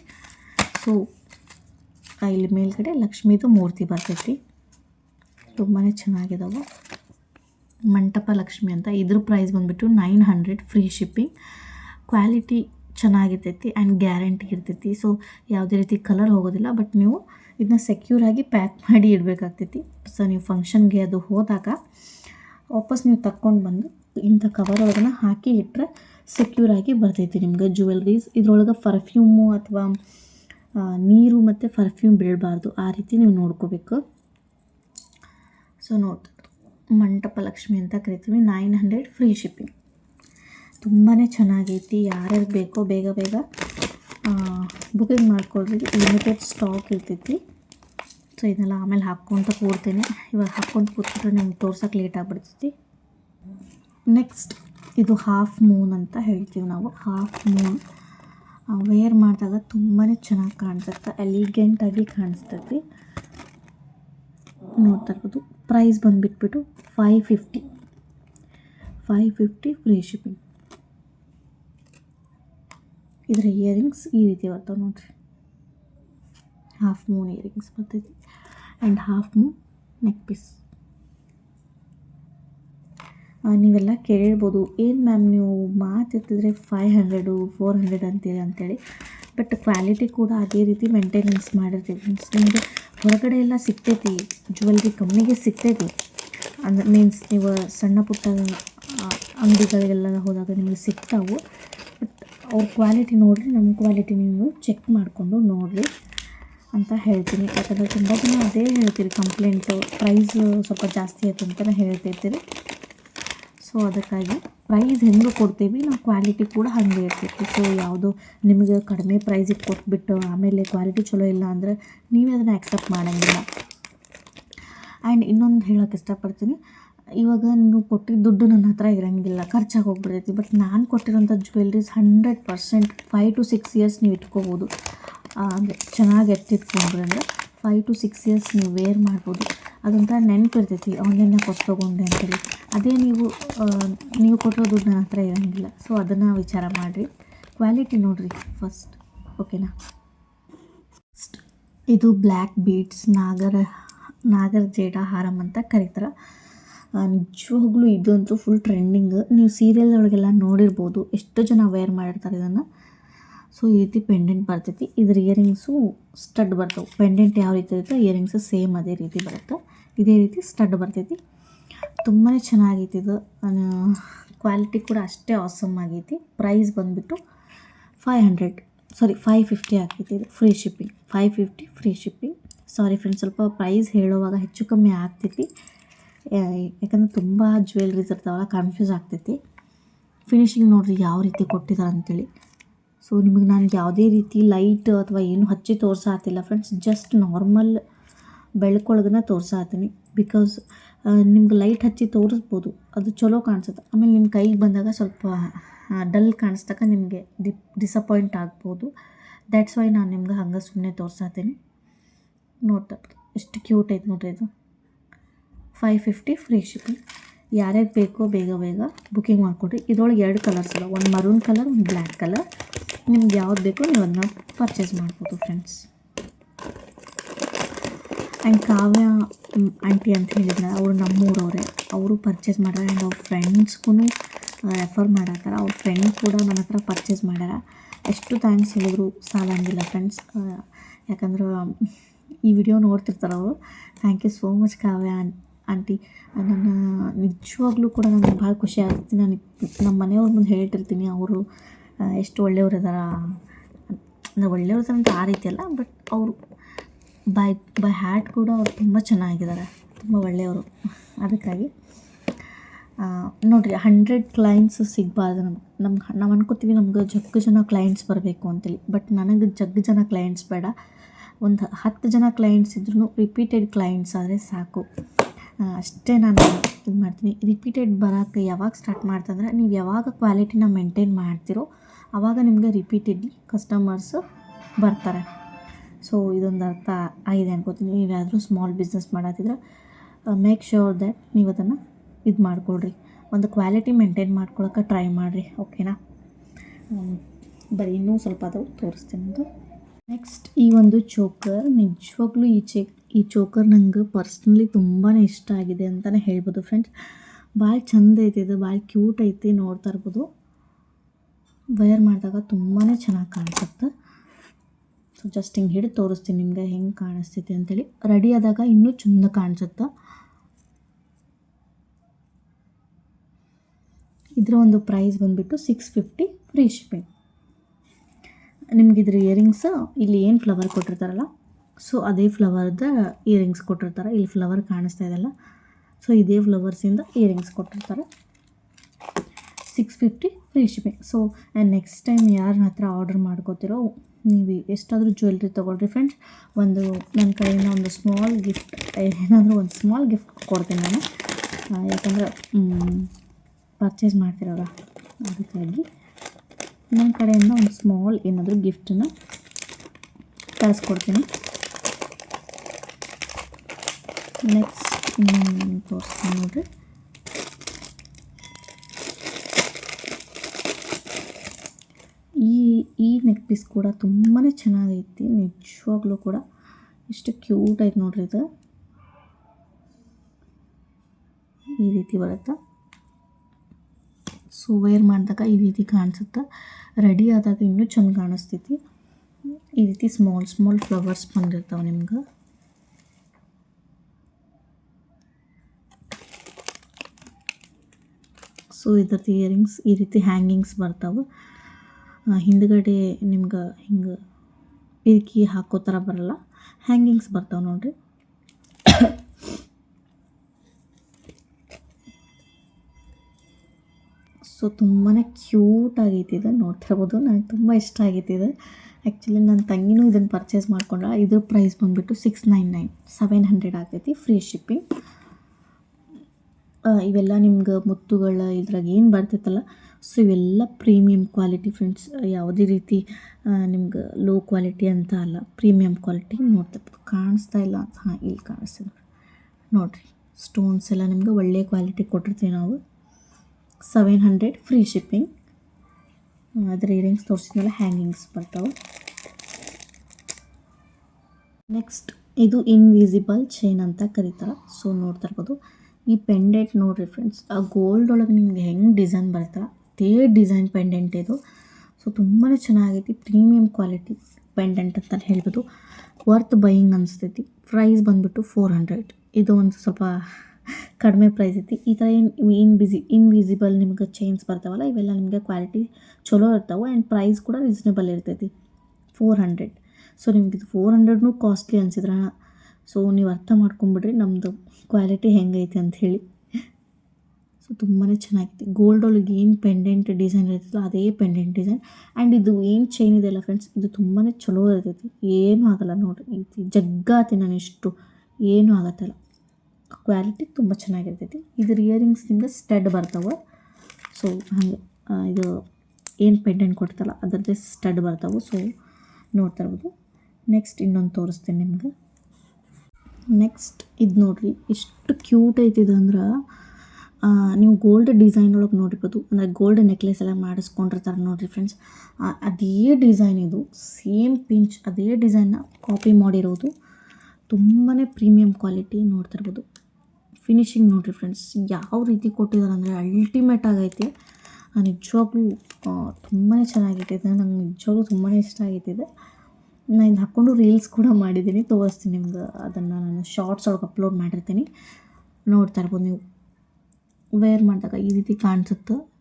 ಸೊ ಇಲ್ಲಿ ಮೇಲ್ಗಡೆ ಲಕ್ಷ್ಮೀದು ಮೂರ್ತಿ ಬರ್ತೈತಿ. ತುಂಬಾ ಚೆನ್ನಾಗಿದಾವೆ. ಮಂಟಪ ಲಕ್ಷ್ಮಿ ಅಂತ. ಇದ್ರ ಪ್ರೈಸ್ ಬಂದುಬಿಟ್ಟು nine hundred free shipping quality ಚೆನ್ನಾಗಿರ್ತೈತಿ and guarantee ಇರ್ತೈತಿ. ಸೊ ಯಾವುದೇ ರೀತಿ ಕಲರ್ ಹೋಗೋದಿಲ್ಲ. ಬಟ್ ನೀವು ಇದನ್ನ ಸೆಕ್ಯೂರಾಗಿ ಪ್ಯಾಕ್ ಮಾಡಿ ಇಡಬೇಕಾಗ್ತೈತಿ. ಸೊ ನೀವು ಫಂಕ್ಷನ್ಗೆ ಅದು ಹೋದಾಗ ವಾಪಸ್ ನೀವು ತಕ್ಕೊಂಡು ಬಂದು ಇಂಥ ಕವರ್ ಒಳಗನ್ನ ಹಾಕಿ ಇಟ್ಟರೆ ಸೆಕ್ಯೂರಾಗಿ ಬರ್ತೈತಿ ನಿಮ್ಗೆ ಜುವೆಲ್ರೀಸ್ ಇದ್ರೊಳಗೆ ಪರ್ಫ್ಯೂಮು ಅಥವಾ ನೀರು ಮತ್ತು ಪರ್ಫ್ಯೂಮ್ ಬೀಳಬಾರ್ದು. ಆ ರೀತಿ ನೀವು ನೋಡ್ಕೋಬೇಕು. ಸೊ ನೋಡಿ ಮಂಟಪ ಲಕ್ಷ್ಮಿ ಅಂತ ಕರಿತೀವಿ. ನೈನ್ ಹಂಡ್ರೆಡ್ ಫ್ರೀ ಶಿಪ್ಪಿಂಗ್ ತುಂಬಾ ಚೆನ್ನಾಗೈತಿ. ಯಾರ್ಯಾರು ಬೇಕೋ ಬೇಗ ಬೇಗ ಬುಕಿಂಗ್ ಮಾಡ್ಕೊಳ್ರಿ. ಲಿಮಿಟೆಡ್ ಸ್ಟಾಕ್ ಇರ್ತೈತಿ. ಸೊ ಇದನ್ನೆಲ್ಲ ಆಮೇಲೆ ಹಾಕ್ಕೊತ ಕೂಡ್ತೇನೆ. ಇವಾಗ ಹಾಕ್ಕೊಂಡು ಕೂತ್ಬಿಟ್ರೆ ನಿಮ್ಗೆ ತೋರ್ಸೋಕೆ ಲೇಟ್ ಆಗಿಬಿಡ್ತೈತಿ. ನೆಕ್ಸ್ಟ್ ಇದು ಹಾಫ್ ಮೂನ್ ಅಂತ ಹೇಳ್ತೀವಿ ನಾವು. ಹಾಫ್ ಮೂನ್ ವೇರ್ ಮಾಡಿದಾಗ ತುಂಬಾ ಚೆನ್ನಾಗಿ ಕಾಣಿಸುತ್ತೆ ಎಲಿಗೆಂಟಾಗಿ ಕಾಣಿಸ್ತೈತಿ. ನೋಡ್ತಾ ಇರ್ಬೋದು price ಬಂದುಬಿಟ್ಬಿಟ್ಟು five fifty five fifty free shipping ಇದರ ಇಯರಿಂಗ್ಸ್ ಈ ರೀತಿ ಬರ್ತವೆ ನೋಡಿರಿ. ಹಾಫ್ ಮೂನ್ ಇಯರಿಂಗ್ಸ್ ಬರ್ತೈತಿ. And half moon neck piece ನೀವೆಲ್ಲ ಕೇಳ್ಬೋದು. ಏನು ಮ್ಯಾಮ್ ನೀವು ಮಾತಿರ್ತಿದ್ರೆ ಫೈವ್ ಹಂಡ್ರೆಡು ಫೋರ್ ಹಂಡ್ರೆಡ್ ಅಂತೀರಿ ಅಂತೇಳಿ ಬಟ್ ಕ್ವಾಲಿಟಿ ಕೂಡ ಅದೇ ರೀತಿ ಮೇಂಟೆನೆನ್ಸ್ ಮಾಡಿರ್ತೀವಿ. ಮೀನ್ಸ್ ನಿಮಗೆ ಹೊರಗಡೆ ಎಲ್ಲ ಸಿಗ್ತೈತಿ ಜ್ಯುವೆಲ್ರಿ ಕಮ್ಮಿಗೆ ಸಿಗ್ತೈತಿ. ಅಂದ್ರೆ ಮೀನ್ಸ್ ನೀವು ಸಣ್ಣ ಪುಟ್ಟ ಅಂಗಡಿಗಳಿಗೆಲ್ಲ ಹೋದಾಗ ನಿಮಗೆ ಸಿಗ್ತಾವೆ. ಬಟ್ ಅವ್ರ ಕ್ವಾಲಿಟಿ ನೋಡಿರಿ ನಮ್ಮ ಕ್ವಾಲಿಟಿ ನೀವು ಚೆಕ್ ಮಾಡಿಕೊಂಡು ನೋಡಿರಿ ಅಂತ ಹೇಳ್ತೀನಿ. ಯಾಕಂದರೆ ತುಂಬ ಜನ ಅದೇ ಹೇಳ್ತೀರಿ ಕಂಪ್ಲೇಂಟು ಪ್ರೈಸ್ ಸ್ವಲ್ಪ ಜಾಸ್ತಿ ಆಯ್ತು ಅಂತಲೇ ಹೇಳ್ತಿರ್ತೀರಿ. ಸೊ ಅದಕ್ಕಾಗಿ ಪ್ರೈಸ್ ಹೆಂಗೆ ಕೊಡ್ತೀವಿ, ನಾವು ಕ್ವಾಲಿಟಿ ಕೂಡ ಹಾಗೆ ಇರ್ತೈತಿ. ಸೊ ಯಾವುದು ನಿಮಗೆ ಕಡಿಮೆ ಪ್ರೈಸಿಗೆ ಕೊಟ್ಬಿಟ್ಟು ಆಮೇಲೆ ಕ್ವಾಲಿಟಿ ಚಲೋ ಇಲ್ಲ ಅಂದರೆ ನೀವೇ ಅದನ್ನು ಆ್ಯಕ್ಸೆಪ್ಟ್ ಮಾಡೋಂಗಿಲ್ಲ. ಆ್ಯಂಡ್ ಇನ್ನೊಂದು ಹೇಳೋಕೆ ಇಷ್ಟಪಡ್ತೀನಿ, ಇವಾಗ ನೀವು ಕೊಟ್ಟಿದ್ದ ದುಡ್ಡು ನನ್ನ ಹತ್ರ ಇರೋಂಗಿಲ್ಲ, ಖರ್ಚಾಗಿ ಹೋಗ್ಬಿಡ್ತೈತಿ ಬಟ್ ನಾನು ಕೊಟ್ಟಿರೋಂಥ jewelleries hundred percent five to six years ನೀವು ಇಟ್ಕೋಬೋದು. ಅಂದರೆ ಚೆನ್ನಾಗಿ ಎತ್ತಿಟ್ಕೊಂಡ್ರೆ ಅಂದರೆ ಫೈವ್ ಟು ಸಿಕ್ಸ್ ಇಯರ್ಸ್ ನೀವು ವೇರ್ ಮಾಡ್ಬೋದು. ಅದೊಂಥರ ನೆನಪಿರ್ತೈತಿ ಆನ್ಲೈನಾಗ ಕೊಟ್ಟು ತೊಗೊಂಡೆ ಅಂತೇಳಿ. ಅದೇ ನೀವು ನೀವು ಕೊಟ್ಟಿರೋ ದುಡ್ಡು ನನ್ನ ಹತ್ರ ಇರೋಂಗಿಲ್ಲ. ಸೊ ಅದನ್ನು ವಿಚಾರ ಮಾಡಿರಿ. ಕ್ವಾಲಿಟಿ ನೋಡಿರಿ ಫಸ್ಟ್ ಓಕೆನಾ ಇದು ಬ್ಲ್ಯಾಕ್ ಬೀಡ್ಸ್ ನಾಗರ ನಾಗರ ಜೇಡ ಹಾರಂ ಅಂತ ಕರೀತಾರೆ. ನಿಜವಾಗ್ಲೂ ಇದಂತೂ ಫುಲ್ ಟ್ರೆಂಡಿಂಗ್ ನೀವು ಸೀರಿಯಲ್ ಒಳಗೆಲ್ಲ ನೋಡಿರ್ಬೋದು. ಎಷ್ಟು ಜನ ವೇರ್ ಮಾಡಿರ್ತಾರೆ ಇದನ್ನು. ಸೊ ಈ ರೀತಿ ಪೆಂಡೆಂಟ್ ಬರ್ತೈತಿ. ಇದ್ರ ಇಯರಿಂಗ್ಸು ಸ್ಟಡ್ ಬರ್ತವೆ. ಪೆಂಡೆಂಟ್ ಯಾವ ರೀತಿ ಇರುತ್ತೆ ಇಯರಿಂಗ್ಸ್ ಸೇಮ್ ಅದೇ ರೀತಿ ಬರುತ್ತೆ. ಇದೇ ರೀತಿ ಸ್ಟಡ್ ಬರ್ತೈತಿ. ತುಂಬಾ ಚೆನ್ನಾಗೈತಿ ಇದು. ಕ್ವಾಲಿಟಿ ಕೂಡ ಅಷ್ಟೇ ಆಸಮ್ ಆಗೈತಿ. ಪ್ರೈಸ್ ಬಂದುಬಿಟ್ಟು five hundred sorry five fifty ಆಗ್ತೈತಿ ಇದು. Free shipping five fifty free shipping sorry friends ಸ್ವಲ್ಪ ಪ್ರೈಸ್ ಹೇಳುವಾಗ ಹೆಚ್ಚು ಕಮ್ಮಿ ಆಗ್ತೈತಿ. ಯಾಕಂದ್ರೆ ತುಂಬ ಜ್ಯುವೆಲ್ರೀಸ್ ಇರ್ತಾವಲ್ಲ ಕನ್ಫ್ಯೂಸ್ ಆಗ್ತೈತಿ. ಫಿನಿಶಿಂಗ್ ನೋಡಿರಿ ಯಾವ ರೀತಿ ಕೊಟ್ಟಿದ್ದಾರೆ ಅಂತೇಳಿ ಸೊ ನಿಮಗೆ ನಾನು ಯಾವುದೇ ರೀತಿ ಲೈಟ್ ಅಥವಾ ಏನು ಹಚ್ಚಿ ತೋರಿಸಾತಿಲ್ಲ ಫ್ರೆಂಡ್ಸ್ ಜಸ್ಟ್ ನಾರ್ಮಲ್ ಬೆಳಕೊಳಗನ್ನ ತೋರಿಸಾತೀನಿ ಬಿಕಾಸ್ ನಿಮ್ಗೆ ಲೈಟ್ ಹಚ್ಚಿ ತೋರಿಸ್ಬೋದು, ಅದು ಚಲೋ ಕಾಣಿಸುತ್ತೆ. ಆಮೇಲೆ ನಿಮ್ಮ ಕೈಗೆ ಬಂದಾಗ ಸ್ವಲ್ಪ ಡಲ್ ಕಾಣಿಸ್ತಕ್ಕ ನಿಮಗೆ ಡಿ ಡಿಸಪಾಯಿಂಟ್ ಆಗ್ಬೋದು. ದ್ಯಾಟ್ಸ್ ವೈ ನಾನು ನಿಮ್ಗೆ ಹಂಗೆ ಸುಮ್ಮನೆ ತೋರಿಸಾತೀನಿ ನೋಡ್ತಾ ಎಷ್ಟು ಕ್ಯೂಟ್ ಐತೆ ನೋಡ್ರಿ ಇದು. ಫೈವ್ ಫಿಫ್ಟಿ ಫ್ರೀ ಶಿಪ್ಪಿಂಗ್ ಯಾರ್ಯಾರು ಬೇಕೋ ಬೇಗ ಬೇಗ ಬುಕಿಂಗ್ ಮಾಡಿಕೊಡ್ರಿ. ಇದ್ರೊಳಗೆ ಎರಡು ಕಲರ್ಸ್ ಅಲ್ಲ ಒಂದು ಮರೂನ್ ಕಲರ್ ಒಂದು ಬ್ಲ್ಯಾಕ್ ಕಲರ್ ನಿಮ್ಗೆ ಯಾವ್ದು ಬೇಕೋ ನೀವು ಅದನ್ನ ಪರ್ಚೇಸ್ ಮಾಡ್ಬೋದು ಫ್ರೆಂಡ್ಸ್ ಆ್ಯಂಡ್ ಕಾವ್ಯ ಆಂಟಿ ಅಂತ ಹೇಳಿದ್ರೆ ಅವರು ನಮ್ಮೂರವರೇ. ಅವರು ಪರ್ಚೇಸ್ ಮಾಡ್ಯಾರ ಆ್ಯಂಡ್ ಅವ್ರ ಫ್ರೆಂಡ್ಸ್ಗೂ ರೆಫರ್ ಮಾಡತ್ತಾರ ಅವ್ರ ಫ್ರೆಂಡ್ ಕೂಡ ನನ್ನ ಹತ್ರ ಪರ್ಚೇಸ್ ಮಾಡ್ಯಾರ. ಎಷ್ಟು ಥ್ಯಾಂಕ್ಸ್ ಹೇಳಿದ್ರು ಸಾಲಂಗಿಲ್ಲ ಫ್ರೆಂಡ್ಸ್ ಯಾಕಂದ್ರೆ, ಈ ವಿಡಿಯೋ ನೋಡ್ತಿರ್ತಾರೆ ಅವರು. Thank you so much Kavya aunty ನನ್ನ, ನಿಜವಾಗ್ಲೂ ಕೂಡ ನನಗೆ ಭಾಳ ಖುಷಿ ಆಗುತ್ತೆ ನಾನು ನಮ್ಮ ಮನೆಯವ್ರ ಮುಂದೆ ಹೇಳ್ತಿರ್ತೀನಿ ಅವರು. ಎಷ್ಟು ಒಳ್ಳೆಯವ್ರು ಇದಾರ? ಅಂದರೆ ಒಳ್ಳೆಯವ್ರು ಅಂತ ಆ ರೀತಿ ಅಲ್ಲ ಬಟ್ ಅವರು ಬೈ ಬೈ ಹ್ಯಾಟ್ ಕೂಡ ಅವ್ರು ತುಂಬ ಚೆನ್ನಾಗಿದ್ದಾರೆ, ತುಂಬ ಒಳ್ಳೆಯವರು. ಅದಕ್ಕಾಗಿ ನೋಡಿರಿ ಹಂಡ್ರೆಡ್ ಕ್ಲೈಂಟ್ಸ್ ಸಿಗಬಾರ್ದು ನಮ್ಗೆ. ನಮ್ಗೆ, ನಾವು ಅನ್ಕೋತೀವಿ ನಮ್ಗೆ ಜಗ್ಗು ಜನ ಕ್ಲೈಂಟ್ಸ್ ಬರಬೇಕು ಅಂತೇಳಿ ಬಟ್ ನನಗೆ ಜಗ್ಗು ಜನ ಕ್ಲೈಂಟ್ಸ್ ಬೇಡ. ಒಂದು ಹತ್ತು ಜನ ಕ್ಲೈಂಟ್ಸ್ ಇದ್ರೂ ರಿಪೀಟೆಡ್ ಕ್ಲೈಂಟ್ಸ್ ಆದರೆ ಸಾಕು. ಅಷ್ಟೇ ನಾನು ಇದು ಮಾಡ್ತೀನಿ. ರಿಪೀಟೆಡ್ ಬರೋಕ್ಕೆ ಯಾವಾಗ ಸ್ಟಾರ್ಟ್ ಮಾಡ್ತಂದ್ರೆ, ನೀವು ಯಾವಾಗ ಕ್ವಾಲಿಟಿನ ಮೇಂಟೈನ್ ಮಾಡ್ತೀರೋ ಆವಾಗ ನಿಮಗೆ ರಿಪೀಟೆಡ್ಲಿ ಕಸ್ಟಮರ್ಸು ಬರ್ತಾರೆ. ಸೊ ಇದೊಂದು ಅರ್ಥ ಆಗಿದೆ ಅನ್ಕೋತೀನಿ. ನೀವು ಯಾರಾದರೂ ಸ್ಮಾಲ್ ಬಿಸ್ನೆಸ್ ಮಾಡತ್ತಿದ್ರೆ ಮೇಕ್ ಶ್ಯೂರ್ ದ್ಯಾಟ್ ನೀವು ಅದನ್ನು ಇದು ಮಾಡಿಕೊಡ್ರಿ ಒಂದು ಕ್ವಾಲಿಟಿ ಮೇಂಟೈನ್ ಮಾಡ್ಕೊಳಕ್ಕೆ ಟ್ರೈ ಮಾಡಿರಿ ಓಕೆನಾ ಬರೀ ಇನ್ನೂ ಸ್ವಲ್ಪ ಅದು ತೋರಿಸ್ತೀನಿ ಅದು ನೆಕ್ಸ್ಟ್ ಈ ಒಂದು ಚೋಕರ್ ನಿಜವಾಗ್ಲೂ ಈ ಚೆಕ್ ಈ ಚೋಕರ್ ನಂಗೆ ಪರ್ಸ್ನಲಿ ತುಂಬಾ ಇಷ್ಟ ಆಗಿದೆ ಅಂತಲೇ ಹೇಳ್ಬೋದು ಫ್ರೆಂಡ್ಸ್ ಭಾಳ ಚಂದ ಐತಿ ಇದು ಭಾಳ ಕ್ಯೂಟ್ ಐತಿ ನೋಡ್ತಾ ಇರ್ಬೋದು. ವೇರ್ ಮಾಡಿದಾಗ ತುಂಬಾ ಚೆನ್ನಾಗಿ ಕಾಣಿಸುತ್ತೆ. ಸೊ ಜಸ್ಟ್ ಹಿಂಗೆ ಹಿಡಿದು ತೋರಿಸ್ತೀನಿ ನಿಮಗೆ ಹೆಂಗೆ ಕಾಣಿಸ್ತೈತಿ ಅಂತೇಳಿ. ರೆಡಿ ಆದಾಗ ಇನ್ನೂ ಚಂದ ಕಾಣಿಸುತ್ತೆ? ಇದರ ಒಂದು ಪ್ರೈಸ್ ಬಂದುಬಿಟ್ಟು ಸಿಕ್ಸ್ ಫಿಫ್ಟಿ ಫ್ರೀ ಶಿಪ್ಪಿಂಗ್ ನಿಮ್ಗೆ ಇದ್ರ ಇಯರಿಂಗ್ಸ್ ಇಲ್ಲಿ ಏನು ಫ್ಲವರ್ ಕೊಟ್ಟಿರ್ತಾರಲ್ಲ ಸೊ ಅದೇ ಫ್ಲವರ್ದ ಇಯರಿಂಗ್ಸ್ ಕೊಟ್ಟಿರ್ತಾರೆ. ಇಲ್ಲಿ ಫ್ಲವರ್ ಕಾಣಿಸ್ತಾ ಇದೆಲ್ಲ ಸೊ ಇದೇ ಫ್ಲವರ್ಸಿಂದ ಇಯರಿಂಗ್ಸ್ ಕೊಟ್ಟಿರ್ತಾರೆ. Six fifty free so and next time ಯಾರ ಹತ್ರ ಆರ್ಡರ್ ಮಾಡ್ಕೋತಿರೋ, ನೀವು ಎಷ್ಟಾದರೂ ಜ್ಯುವೆಲ್ರಿ ತೊಗೊಳ್ರಿ ಫ್ರೆಂಡ್ಸ್ ಒಂದು ನನ್ನ ಕಡೆಯಿಂದ ಒಂದು ಸ್ಮಾಲ್ ಗಿಫ್ಟ್ ಏನಾದರೂ ಒಂದು ಸ್ಮಾಲ್ ಗಿಫ್ಟ್ ಕೊಡ್ತೀನಿ ನಾನು. ಯಾಕಂದರೆ ಯಾಕಂದ್ರೆ ಪರ್ಚೇಸ್ ಮಾಡ್ತಿರೋಲ್ಲ ಅದಕ್ಕಾಗಿ ನನ್ನ ಕಡೆಯಿಂದ ಒಂದು ಸ್ಮಾಲ್ ಏನಾದರೂ ಗಿಫ್ಟನ್ನು ಕಳಿಸ್ಕೊಡ್ತೀನಿ. ನೆಕ್ಸ್ಟ್ ತೋರಿಸ್ತೀನಿ ನೋಡಿರಿ ಈ ಈ ನೆಕ್ ಪೀಸ್ ಕೂಡ ತುಂಬಾ ಚೆನ್ನಾಗೈತಿ, ನಿಜವಾಗ್ಲೂ ಕೂಡ. ಎಷ್ಟು ಕ್ಯೂಟ್ ಐತೆ ನೋಡ್ರಿ ಇದು. ಈ ರೀತಿ ಬರುತ್ತೆ? ಸೊ ವೇರ್ ಮಾಡಿದಾಗ ಈ ರೀತಿ ಕಾಣಿಸುತ್ತೆ? ರೆಡಿ ಆದಾಗ ಇನ್ನೂ ಚೆಂದ ಕಾಣಿಸ್ತೈತಿ. ಈ ರೀತಿ ಸ್ಮಾಲ್ ಸ್ಮಾಲ್ ಫ್ಲವರ್ಸ್ ಬಂದಿರ್ತಾವೆ ನಿಮ್ಗೆ. ಸೊ ಇದ್ರದ್ದು ಇಯರಿಂಗ್ಸ್ ಈ ರೀತಿ ಹ್ಯಾಂಗಿಂಗ್ಸ್ ಬರ್ತಾವೆ. ಹಿಂದ್ಗಡೆ ನಿಮ್ಗೆ ಹಿಂಗೆ ಪಿರ್ಕಿ ಹಾಕೋ ಥರ ಬರಲ್ಲ. ಹ್ಯಾಂಗಿಂಗ್ಸ್ ಬರ್ತಾವೆ ನೋಡಿರಿ. ಸೊ ತುಂಬಾ ಕ್ಯೂಟ್ ಆಗೈತಿ ಇದು. ನೋಡ್ತಾ ನನಗೆ ತುಂಬ ಇಷ್ಟ ಆಗೈತಿ ಇದು. ಆ್ಯಕ್ಚುಲಿ ನನ್ನ ತಂಗಿನೂ ಇದನ್ನು ಪರ್ಚೇಸ್ ಮಾಡ್ಕೊಂಡ್ರೆ ಇದ್ರ ಪ್ರೈಸ್ ಬಂದುಬಿಟ್ಟು six nine nine seven hundred ಆಗ್ತೈತಿ ಫ್ರೀ ಶಿಪ್ಪಿಂಗ್ ಇವೆಲ್ಲ ನಿಮ್ಗೆ ಮುತ್ತುಗಳ ಇದ್ರಾಗ ಏನು ಬರ್ತೈತಲ್ಲ ಸೊ ಇವೆಲ್ಲ ಪ್ರೀಮಿಯಮ್ ಕ್ವಾಲಿಟಿ ಫ್ರೆಂಡ್ಸ್ ಯಾವುದೇ ರೀತಿ ನಿಮ್ಗೆ ಲೋ ಕ್ವಾಲಿಟಿ ಅಂತ ಅಲ್ಲ ಪ್ರೀಮಿಯಂ ಕ್ವಾಲಿಟಿ ನೋಡ್ತಾ ಕಾಣಿಸ್ತಾ ಇಲ್ಲ ಹಾಂ, ಇಲ್ಲಿ ಕಾಣಿಸ್ತಿಲ್ಲ ನೋಡಿರಿ. ಸ್ಟೋನ್ಸ್ ಎಲ್ಲ ನಿಮ್ಗೆ ಒಳ್ಳೆಯ ಕ್ವಾಲಿಟಿ ಕೊಟ್ಟಿರ್ತೀವಿ ನಾವು. ಸೆವೆನ್ ಹಂಡ್ರೆಡ್ ಫ್ರೀ ಶಿಪ್ಪಿಂಗ್ ಅದ್ರ ಇಯರಿಂಗ್ಸ್ ತೋರಿಸಿದ್ಮೇಲೆ ಹ್ಯಾಂಗಿಂಗ್ಸ್ ಬರ್ತಾವೆ. ನೆಕ್ಸ್ಟ್ ಇದು ಇನ್ವಿಸಿಬಲ್ ಚೈನ್ ಅಂತ ಕರೀತಾರೆ. ಸೊ ನೋಡ್ತಾ ಇರ್ಬೋದು. ಈ ಪೆಂಡೆಂಟ್ ನೋಡಿರಿ ಫ್ರೆಂಡ್ಸ್ ಆ ಗೋಲ್ಡ್ ಒಳಗೆ ನಿಮ್ಗೆ ಹೆಂಗೆ ಡಿಸೈನ್ ಬರ್ತಲ್ಲ ಅದೇ ಡಿಸೈನ್ ಪೆಂಡೆಂಟ್ ಇದು. ಸೊ ತುಂಬಾ ಚೆನ್ನಾಗೈತಿ ಪ್ರೀಮಿಯಂ ಕ್ವಾಲಿಟಿ ಪೆಂಡೆಂಟ್ ಅಂತ ಹೇಳ್ಬೋದು. ವರ್ತ್ ಬೈಯಿಂಗ್ ಅನಿಸ್ತೈತಿ. ಪ್ರೈಸ್ ಬಂದುಬಿಟ್ಟು ಫೋರ್ ಹಂಡ್ರೆಡ್ ಇದು ಒಂದು ಸ್ವಲ್ಪ ಕಡಿಮೆ ಪ್ರೈಸ್ ಐತಿ. ಈ ಥರ ಏನು ಇನ್ವಿಸಿ ಇನ್ವಿಸಿಬಲ್ ನಿಮ್ಗೆ ಚೈನ್ಸ್ ಬರ್ತಾವಲ್ಲ, ಇವೆಲ್ಲ ನಿಮಗೆ ಕ್ವಾಲಿಟಿ ಚಲೋ ಇರ್ತಾವೆ ಆ್ಯಂಡ್ ಪ್ರೈಸ್ ಕೂಡ ರೀಸನೇಬಲ್ ಇರ್ತೈತಿ. ಫೋರ್ ಹಂಡ್ರೆಡ್ ಸೊ ನಿಮ್ಗೆ ಇದು ಫೋರ್ ಹಂಡ್ರೆಡ್ನೂ ಕಾಸ್ಟ್ಲಿ ಅನಿಸಿದ್ರ ಸೊ ನೀವು ಅರ್ಥ ಮಾಡ್ಕೊಂಬಿಡ್ರಿ ನಮ್ಮದು ಕ್ವಾಲಿಟಿ ಹೆಂಗೈತೆ ಅಂಥೇಳಿ ಸೊ ತುಂಬಾ ಚೆನ್ನಾಗಿದೆ. ಗೋಲ್ಡ್ ಒಳಗೆ ಏನು ಪೆಂಡೆಂಟ್ ಡಿಸೈನ್ ಇರ್ತೈತಲ್ಲ ಅದೇ ಪೆಂಡೆಂಟ್ ಡಿಸೈನ್ ಆ್ಯಂಡ್ ಇದು ಏನು ಚೈನ್ ಇದೆಯಲ್ಲ ಫ್ರೆಂಡ್ಸ್ ಇದು ತುಂಬಾ ಚಲೋ ಇರ್ತೈತಿ. ಏನೂ ಆಗಲ್ಲ ನೋಡಿರಿ. ಇದು ಜಗ್ಗಾತಿ ನಾನು ಇಷ್ಟು. ಏನೂ ಆಗತ್ತಲ್ಲ. ಕ್ವಾಲಿಟಿ ತುಂಬ ಚೆನ್ನಾಗಿರ್ತೈತಿ. ಇದ್ರ ಇಯರಿಂಗ್ಸ್ ನಿಮ್ಗೆ ಸ್ಟಡ್ ಬರ್ತಾವೆ. ಸೊ ಹಂಗೆ ಇದು ಏನು ಪೆಂಡೆಂಟ್ ಕೊಡ್ತಲ್ಲ ಅದರದ್ದೇ ಸ್ಟಡ್ ಬರ್ತಾವೆ. ಸೊ ನೋಡ್ತಾ ಇರ್ಬೋದು. ನೆಕ್ಸ್ಟ್ ಇನ್ನೊಂದು ತೋರಿಸ್ತೀನಿ ನಿಮ್ಗೆ. ನೆಕ್ಸ್ಟ್ ಇದು ನೋಡ್ರಿ. ಎಷ್ಟು ಕ್ಯೂಟ್ ಐತಿದಂದ್ರೆ ನೀವು ಗೋಲ್ಡ್ ಡಿಸೈನ್ ಒಳಗೆ ನೋಡಿರ್ಬೋದು. ಅಂದರೆ ಗೋಲ್ಡ್ ನೆಕ್ಲೆಸ್ ಎಲ್ಲ ಮಾಡಿಸ್ಕೊಂಡಿರ್ತಾರೆ ನೋಡಿರಿ ಫ್ರೆಂಡ್ಸ್ ಅದೇ ಡಿಸೈನ್ ಇದು. ಸೇಮ್ ಪಿಂಚ್ ಅದೇ ಡಿಸೈನ್ನ ಕಾಪಿ ಮಾಡಿರೋದು. ತುಂಬಾ ಪ್ರೀಮಿಯಂ ಕ್ವಾಲಿಟಿ ನೋಡ್ತಿರ್ಬೋದು. ಫಿನಿಶಿಂಗ್ ನೋಡಿರಿ ಫ್ರೆಂಡ್ಸ್ ಯಾವ ರೀತಿ ಕೊಟ್ಟಿದ್ದಾರೆ ಅಂದರೆ ಅಲ್ಟಿಮೇಟ್ ಆಗೈತಿ. ನಿಜವಾಗ್ಲೂ ತುಂಬಾ ಚೆನ್ನಾಗೈತೆ ಇದು ನಂಗೆ ನಿಜವಾಗ್ಲೂ ತುಂಬಾ ಇಷ್ಟ ಆಗೈತೆ ಇದು. ನಾನು ಇದು ಹಾಕ್ಕೊಂಡು ರೀಲ್ಸ್ ಕೂಡ ಮಾಡಿದ್ದೀನಿ. ತೋರಿಸ್ತೀನಿ ನಿಮ್ಗೆ. ಅದನ್ನು ನಾನು ಶಾರ್ಟ್ಸ್ ಒಳಗೆ ಅಪ್ಲೋಡ್ ಮಾಡಿರ್ತೀನಿ. ನೋಡ್ತಾ ಇರ್ಬೋದು ನೀವು. ವೇರ್ ಮಾಡಿದಾಗ ಈ ರೀತಿ ಕಾಣಿಸುತ್ತೆ.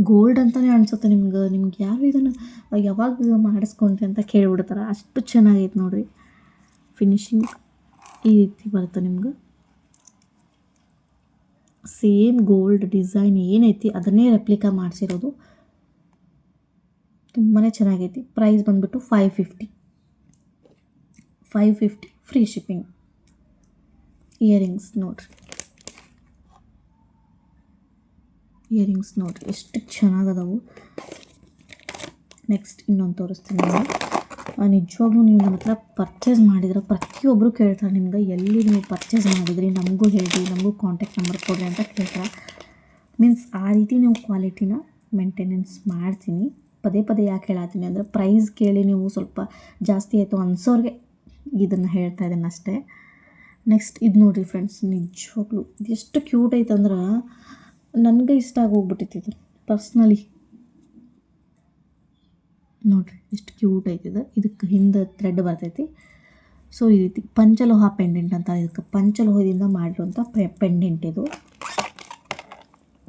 ಗೋಲ್ಡ್ ಅಂತಲೇ ಅನಿಸುತ್ತೆ ನಿಮ್ಗೆ ನಿಮ್ಗೆ ಯಾರು ಇದನ್ನು ಯಾವಾಗ ಮಾಡಿಸ್ಕೊಂಡ್ರಿ ಅಂತ ಕೇಳಿಬಿಡ್ತಾರೆ. ಅಷ್ಟು ಚೆನ್ನಾಗೈತೆ ನೋಡಿರಿ. ಫಿನಿಶಿಂಗ್ ಈ ರೀತಿ ಬರುತ್ತೆ ನಿಮ್ಗೆ. ಸೇಮ್ ಗೋಲ್ಡ್ ಡಿಸೈನ್ ಏನೈತಿ ಅದನ್ನೇ ರೆಪ್ಲಿಕಾ ಮಾಡಿಸಿರೋದು. ತುಂಬಾ ಚೆನ್ನಾಗೈತಿ. ಪ್ರೈಸ್ ಬಂದುಬಿಟ್ಟು five fifty five fifty free shipping earrings ನೋಡ್ರಿ. ಇಯರಿಂಗ್ಸ್ ನೋಡಿರಿ ಎಷ್ಟು ಚೆನ್ನಾಗದವು. ನೆಕ್ಸ್ಟ್ ಇನ್ನೊಂದು ತೋರಿಸ್ತೀನಿ ನಾನು. ನಿಜವಾಗ್ಲೂ ನೀವು ನಮ್ಮ ಹತ್ರ ಪರ್ಚೇಸ್ ಮಾಡಿದ್ರೆ ಪ್ರತಿಯೊಬ್ಬರು ಕೇಳ್ತಾರೆ ನಿಮ್ಗೆ, ಎಲ್ಲಿ ನೀವು ಪರ್ಚೇಸ್ ಮಾಡಿದ್ರಿ, ನಮಗೂ ಹೇಳಿ, ನಮಗೂ ಕಾಂಟ್ಯಾಕ್ಟ್ ನಂಬರ್ ಕೊಡ್ರಿ ಅಂತ ಕೇಳ್ತಾರೆ. ಮೀನ್ಸ್ ಆ ರೀತಿ ನೀವು ಕ್ವಾಲಿಟಿನ ಮೇಂಟೆನೆನ್ಸ್ ಮಾಡ್ತೀನಿ. ಪದೇ ಪದೇ ಯಾಕೆ ಹೇಳತ್ತೀನಿ ಅಂದರೆ ಪ್ರೈಸ್ ಕೇಳಿ ನೀವು ಸ್ವಲ್ಪ ಜಾಸ್ತಿ ಆಯಿತು ಅನ್ಸೋರಿಗೆ ಇದನ್ನು ಹೇಳ್ತಾ ಇದ್ದೀನಿ ಅಷ್ಟೇ. ನೆಕ್ಸ್ಟ್ ಇದು ನೋಡಿರಿ ಫ್ರೆಂಡ್ಸ್ ನಿಜವಾಗ್ಲೂ ಎಷ್ಟು ಕ್ಯೂಟ್ ಐತೆ ಅಂದ್ರೆ ನನಗೆ ಇಷ್ಟ ಆಗೋಗ್ಬಿಟ್ಟಿತ್ತು ಪರ್ಸ್ನಲಿ ನೋಡ್ರಿ ಎಷ್ಟು ಕ್ಯೂಟ್ ಐತಿದೆ ಇದಕ್ಕೆ ಹಿಂದೆ ಥ್ರೆಡ್ ಬರ್ತೈತಿ. ಸೊ ಈ ರೀತಿ ಪಂಚಲೋಹ ಪೆಂಡೆಂಟ್ ಅಂತ ಇದಕ್ಕೆ ಪಂಚಲೋಹದಿಂದ ಮಾಡಿರುವಂಥ ಪೆಂಡೆಂಟ್ ಇದು.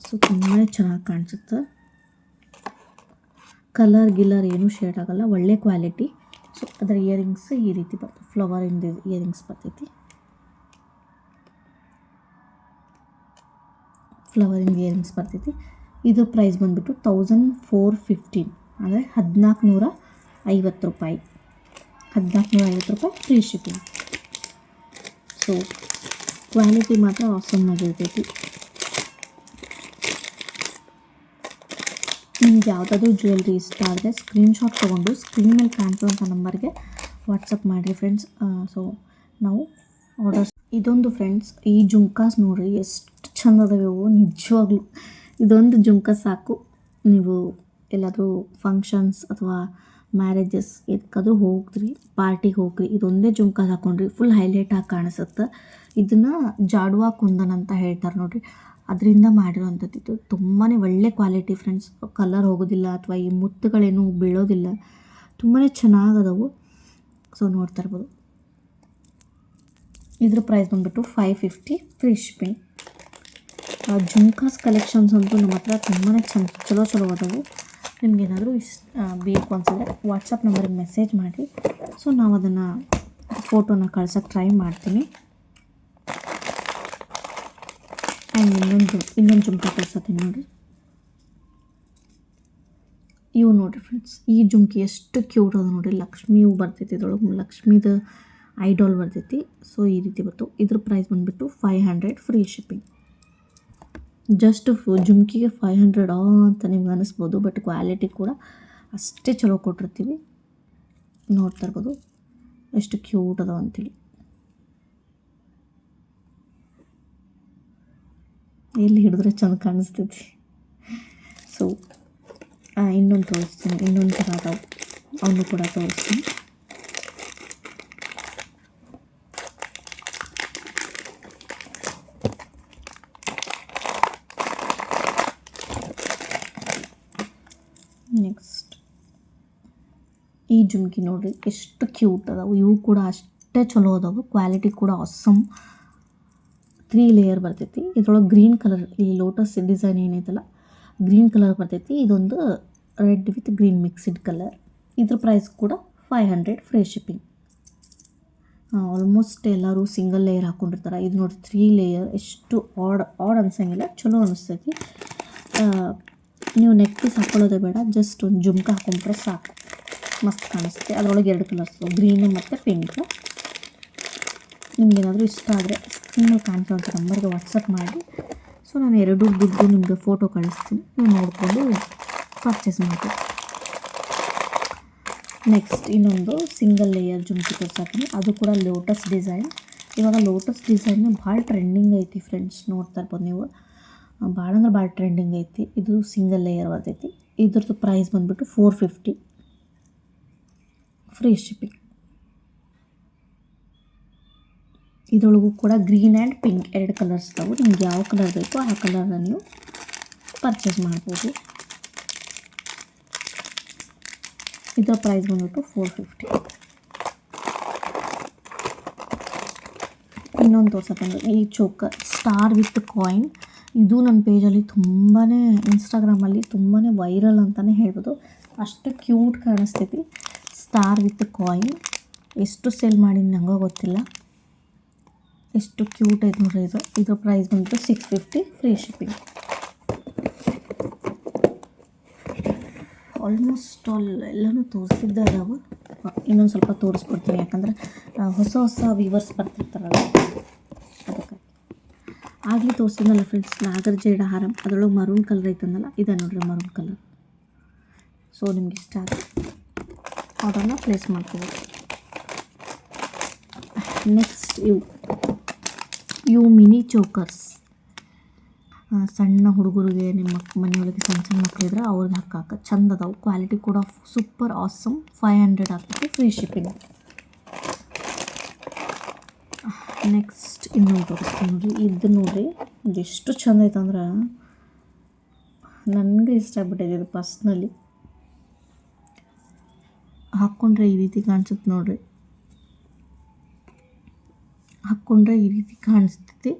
ಸೊ ತುಂಬಾ ಚೆನ್ನಾಗಿ ಕಾಣಿಸುತ್ತೆ. ಕಲರ್ ಗಿಲ್ಲರ್ ಏನೂ ಶೇಡ್ ಆಗೋಲ್ಲ. ಒಳ್ಳೆ ಕ್ವಾಲಿಟಿ ಸೊ ಅದರ ಇಯರಿಂಗ್ಸ್ ಈ ರೀತಿ ಬರ್ತದೆ ಫ್ಲವರಿಂದ ಇಯರಿಂಗ್ಸ್ ಬರ್ತೈತಿ. ಫ್ಲವರಿಂದ ಇಯರಿಂಗ್ಸ್ ಬರ್ತೈತಿ. ಇದು ಪ್ರೈಸ್ ಬಂದ್ಬಿಟ್ಟು ತೌಸಂಡ್ ಫೋರ್ ಫಿಫ್ಟೀನ್ ಅಂದರೆ ಹದಿನಾಲ್ಕು ನೂರ ಐವತ್ತು ರೂಪಾಯಿ. ಹದಿನಾಲ್ಕು ನೂರ ಐವತ್ತು ರೂಪಾಯಿ ಫ್ರೀ ಶಿಪ್ಪಿಂಗ್ ಸೊ ಕ್ವಾಲಿಟಿ ಮಾತ್ರ ಆಸಮ್ ಆಗಿರ್ತೈತಿ. ನಿಮ್ಗೆ ಯಾವುದಾದ್ರೂ ಜ್ಯುವೆಲ್ರಿ ಇಷ್ಟ ಆದರೆ ಸ್ಕ್ರೀನ್ಶಾಟ್ ತೊಗೊಂಡು ಸ್ಕ್ರೀನ್ ಮೇಲೆ ಕಾಣಿಸುವಂಥ ನಂಬರ್ಗೆ ವಾಟ್ಸಪ್ ಮಾಡಿರಿ ಫ್ರೆಂಡ್ಸ್ ಸೊ ನಾವು ಆರ್ಡರ್ಸ್ ಇದೊಂದು ಫ್ರೆಂಡ್ಸ್ ಈ ಜುಮ್ಕಾಸ್ ನೋಡ್ರಿ ಎಷ್ಟು ಚಂದ ಅದಾವೆ ನಿಜವಾಗ್ಲು. ಇದೊಂದು ಜುಮ್ಕ ಸಾಕು. ನೀವು ಎಲ್ಲಾದರೂ ಫಂಕ್ಷನ್ಸ್ ಅಥವಾ ಮ್ಯಾರೇಜಸ್ ಎದಕ್ಕಾದ್ರೂ ಹೋಗ್ರಿ ಪಾರ್ಟಿಗೆ ಹೋಗ್ರಿ, ಇದೊಂದೇ ಜುಮ್ಕ ಹಾಕೊಂಡ್ರಿ. ಫುಲ್ ಹೈಲೈಟ್ ಆಗಿ ಕಾಣಿಸುತ್ತೆ. ಇದನ್ನು ಜಾಡುವ ಕುಂದನ್ ಅಂತ ಹೇಳ್ತಾರೆ ನೋಡ್ರಿ. ಅದರಿಂದ ಮಾಡಿರೋವಂಥದ್ದು ಇದು ತುಂಬಾ ಒಳ್ಳೆ ಕ್ವಾಲಿಟಿ ಫ್ರೆಂಡ್ಸ್ ಕಲರ್ ಹೋಗೋದಿಲ್ಲ ಅಥವಾ ಈ ಮುತ್ತುಗಳೇನು ಬೀಳೋದಿಲ್ಲ. ತುಂಬಾ ಚೆನ್ನಾಗದವು. ಸೊ ನೋಡ್ತಾ ಇರ್ಬೋದು. ಇದ್ರ ಪ್ರೈಸ್ ಬಂದುಬಿಟ್ಟು five fifty free shipping jhumkas collections ಅಂತೂ ನಮ್ಮ ಹತ್ರ ತುಂಬಾ ಚಂದ, ಚಲೋ ಚಲೋ ಅದಾವು. ನಿಮಗೇನಾದರೂ ಇಷ್ಟ ಬೇಕು ಅನ್ಸಿದ್ರೆ ವಾಟ್ಸಪ್ ನಂಬರಿಗೆ ಮೆಸೇಜ್ ಮಾಡಿ. ಸೊ ನಾವು ಅದನ್ನು ಫೋಟೋನ ಕಳ್ಸೋಕ್ಕೆ ಟ್ರೈ ಮಾಡ್ತೀನಿ. ಆ್ಯಂಡ್ ಇನ್ನೊಂದು ಇನ್ನೊಂದು ಜುಮ್ಕಾ ಕಳ್ಸತ್ತೀನಿ ನೋಡಿ ಇವು ನೋಡಿರಿ ಫ್ರೆಂಡ್ಸ್ ಈ ಜುಮ್ಕಿ ಎಷ್ಟು ಕ್ಯೂಟ್ ಅದ ನೋಡಿರಿ. ಲಕ್ಷ್ಮೀವು ಬರ್ತೈತಿ ಇದ್ರೊಳಗೆ. ಲಕ್ಷ್ಮೀದು ಐಡಾಲ್ ಬರ್ತೈತಿ. ಸೊ ಈ ರೀತಿ ಬಂತು. ಇದ್ರ ಪ್ರೈಸ್ ಬಂದುಬಿಟ್ಟು five hundred free shipping just ಜುಮ್ಕಿಗೆ five hundred ಅಂತ ನಿಮ್ಗೆ ಅನ್ನಿಸ್ಬೋದು ಬಟ್ ಕ್ವಾಲಿಟಿ ಕೂಡ ಅಷ್ಟೇ ಚಲೋ ಕೊಟ್ಟಿರ್ತೀವಿ. ನೋಡ್ತಾ ಇರ್ಬೋದು. ಎಷ್ಟು ಕ್ಯೂಟ್ ಅದಾವ ಅಂತೇಳಿ. ಎಲ್ಲಿ ಹಿಡಿದ್ರೆ ಚಂದ ಕಾಣಿಸ್ತೈತಿ. ಸೊ ಇನ್ನೊಂದು ತೋರಿಸ್ತೀನಿ. ಇನ್ನೊಂದು ಥರ ಅದಾವೆ. ಅವನು ಕೂಡ ತೋರಿಸ್ತೀನಿ. ನೆಕ್ಸ್ಟ್ ಈ ಜುಮ್ಕಿ ನೋಡ್ರಿ, ಎಷ್ಟು ಕ್ಯೂಟ್ ಅದಾವು. ಇವು ಕೂಡ ಅಷ್ಟೇ ಚಲೋ ಅದಾವು. ಕ್ವಾಲಿಟಿ ಕೂಡ ಆಸಮ್ ತ್ರೀ ಲೇಯರ್ ಬರ್ತೈತಿ. ಇದ್ರೊಳಗೆ ಗ್ರೀನ್ ಕಲರ್ ಈ ಲೋಟಸ್ ಡಿಸೈನ್ ಏನೈತಲ್ಲ ಗ್ರೀನ್ ಕಲರ್ ಬರ್ತೈತಿ. ಇದೊಂದು red with green mixed colour ಇದ್ರ ಪ್ರೈಸ್ ಕೂಡ five hundred free shipping almost ಎಲ್ಲರೂ ಸಿಂಗಲ್ ಲೇಯರ್ ಹಾಕ್ಕೊಂಡಿರ್ತಾರೆ ಇದು ನೋಡಿ ತ್ರೀ ಲೇಯರ್ ಎಷ್ಟು ಆಡ್ ಆಡ್ ಅನ್ಸಂಗಿಲ್ಲ. ಚಲೋ ಅನಿಸ್ತೈತಿ. ನೀವು ನೆಕ್ ಪೀಸ್ ಹಾಕೊಳ್ಳೋದೇ ಬೇಡ ಜಸ್ಟ್ ಒಂದು ಜುಮ್ಕ ಹಾಕೊಂಡ್ರೆ ಸಾಕು. ಮಸ್ತ್ ಕಾಣಿಸುತ್ತೆ. ಅದರೊಳಗೆ ಎರಡು ಕಲರ್ಸು ಗ್ರೀನು ಮತ್ತು ಪಿಂಕು ನಿಮ್ಗೇನಾದರೂ ಇಷ್ಟ ಆದರೆ ಸ್ಕ್ರೀನಲ್ಲಿ ಕಾಣಿಸೋಂಥ ನಂಬರ್ಗೆ ವಾಟ್ಸಪ್ ಮಾಡಿ. ಸೊ ನಾನು ಎರಡೂ ದುಡ್ಡು ನಿಮಗೆ ಫೋಟೋ ಕಳಿಸ್ತೀನಿ. ನೀವು ನೋಡಿಕೊಂಡು ಪರ್ಚೇಸ್ ಮಾಡಿ ನೆಕ್ಸ್ಟ್ ಇನ್ನೊಂದು ಸಿಂಗಲ್ ಲೇಯರ್ ಜುಮ್ಕಿ ತೋರ್ಸಾತೀನಿ ಅದು ಕೂಡ ಲೋಟಸ್ ಡಿಸೈನ್ ಇವಾಗ ಲೋಟಸ್ ಡಿಸೈನ್ ಭಾಳ ಟ್ರೆಂಡಿಂಗ್ ಐತಿ ಫ್ರೆಂಡ್ಸ್ ನೋಡ್ತಾ ಇರ್ಬೋದು ನೀವು. ಭಾಳ ಅಂದ್ರೆ ಭಾಳ ಟ್ರೆಂಡಿಂಗ್ ಐತಿ. ಇದು ಸಿಂಗಲ್ ಲೇಯರ್ ಬರ್ತೈತಿ ಇದ್ರದ್ದು ಪ್ರೈಸ್ ಬಂದುಬಿಟ್ಟು ಫೋರ್ ಫಿಫ್ಟಿ ಫ್ರೀ ಶಿಪ್ಪಿಂಗ್ ಇದರೊಳಗೂ ಕೂಡ ಗ್ರೀನ್ ಆ್ಯಂಡ್ ಪಿಂಕ್ ಎರಡು ಕಲರ್ಸ್ ಇದಾವೆ. ನಿಮ್ಗೆ ಯಾವ ಕಲರ್ ಬೇಕೋ ಆ ಕಲರ್ನ ನೀವು ಪರ್ಚೇಸ್ ಮಾಡ್ಬೋದು. ಇದರ ಪ್ರೈಸ್ ಬಂದ್ಬಿಟ್ಟು ಫೋರ್ ಫಿಫ್ಟಿ ಇನ್ನೊಂದು ತೋರ್ಸಕ್ಕೆ ಈ ಚೋಕರ್ ಸ್ಟಾರ್ ವಿತ್ ಕಾಯಿನ್ ಇದು ನನ್ನ ಪೇಜಲ್ಲಿ ತುಂಬಾ ಇನ್ಸ್ಟಾಗ್ರಾಮಲ್ಲಿ ತುಂಬಾ ವೈರಲ್ ಅಂತಲೇ ಹೇಳ್ಬೋದು. ಅಷ್ಟು ಕ್ಯೂಟ್ ಕಾಣಿಸ್ತೈತಿ ಸ್ಟಾರ್ ವಿತ್ ಕಾಯಿನ್. ಎಷ್ಟು ಸೇಲ್ ಮಾಡಿ ನಂಗೆ ಗೊತ್ತಿಲ್ಲ. ಎಷ್ಟು ಕ್ಯೂಟ್ ಐತೆ ನೋಡ್ರಿ ಇದು. ಇದ್ರ ಪ್ರೈಸ್ ಬಂದು six fifty free shipping almost all ಎಲ್ಲನೂ ತೋರಿಸಿದ್ದೆ ಅದಾವ. ಇನ್ನೊಂದು ಸ್ವಲ್ಪ ತೋರಿಸ್ಕೊಡ್ತೀನಿ. ಯಾಕಂದ್ರೆ ಹೊಸ ಹೊಸ ವ್ಯೂವರ್ಸ್ ಬರ್ತಿರ್ತಾರಲ್ಲ. ಆಗಲಿ ತೋರಿಸಿದ್ನಲ್ಲ ಫ್ರೆಂಡ್ಸ್ ನಾಗರಜೇಡ ಹಾರಂ. ಅದರೊಳಗೆ ಮರೂನ್ ಕಲರ್ ಐತಂದಲ್ಲ, ಇದೆ ನೋಡ್ರಿ ಮರೂನ್ ಕಲರ್ ಸೊ ನಿಮ್ಗೆ ಇಷ್ಟ ಆಗುತ್ತೆ ಅದನ್ನು ಪ್ಲೇಸ್ ಮಾಡ್ಕೋಬೋದು. ನೆಕ್ಸ್ಟ್ ಇವು. ಇವು ಮಿನಿ ಚೋಕರ್ಸ್ ಸಣ್ಣ ಹುಡುಗರಿಗೆ, ನಿಮ್ಮ ಮನೆಯೊಳಗೆ ಸಣ್ಣ ಸಣ್ಣ ಮಕ್ಕಳಿದ್ರೆ ಅವ್ರಿಗೆ ಹಾಕಾಕ ಚಂದ ಅದಾವೆ. ಕ್ವಾಲಿಟಿ ಕೂಡ ಸೂಪರ್ ಆಸಮ್ ಫೈವ್ ಹಂಡ್ರೆಡ್ ಆಗ್ತೈತಿ ಫ್ರೀ ಶಿಪ್ಪಿಂಗ್ ನೆಕ್ಸ್ಟ್ ಇನ್ನೊಂದು ತೋರಿಸ್ತೀನಿ. ನೋಡಿರಿ ಇದು ನೋಡಿರಿ ಇದೆಷ್ಟು ಚಂದ ಅಂದ್ರೆ ನನಗೆ ಇಷ್ಟ ಆಗ್ಬಿಟ್ಟಿದೆ ಇದು ಪರ್ಸ್ನಲಿ. ಹಾಕ್ಕೊಂಡ್ರೆ ಈ ರೀತಿ ಕಾಣಿಸುತ್ತೆ ನೋಡ್ರಿ. ಹಾಕ್ಕೊಂಡ್ರೆ ಈ ರೀತಿ ಕಾಣಿಸ್ತೈತಿ.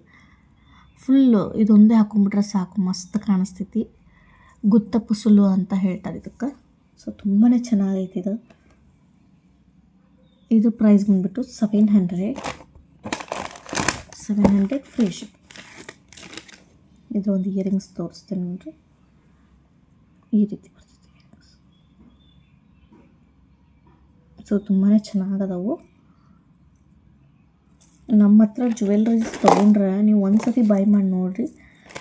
ಫುಲ್ಲು ಇದೊಂದೇ ಹಾಕೊಂಡ್ಬಿಟ್ರೆ ಸಾಕು, ಮಸ್ತ್ ಕಾಣಿಸ್ತೈತಿ. ಗುತ್ತ ಪುಸುಲು ಅಂತ ಹೇಳ್ತಾರೆ ಇದಕ್ಕೆ. ಸೊ ತುಂಬಾ ಚೆನ್ನಾಗೈತಿ ಇದು. ಇದು ಪ್ರೈಸ್ ಬಂದ್ಬಿಟ್ಟು seven hundred seven hundred free ship ಇದೊಂದು ಇಯರಿಂಗ್ಸ್ ತೋರಿಸ್ತೇನೆ ನೋಡಿರಿ. ಈ ರೀತಿ ಬರ್ತೈತಿ ಸೊ ತುಂಬಾ ಚೆನ್ನಾಗದವು. ನಮ್ಮ ಹತ್ರ ಜ್ಯುವೆಲ್ರೀಸ್ ತೊಗೊಂಡ್ರೆ ನೀವು ಒಂದು ಸತಿ ಬೈ ಮಾಡಿ ನೋಡಿರಿ.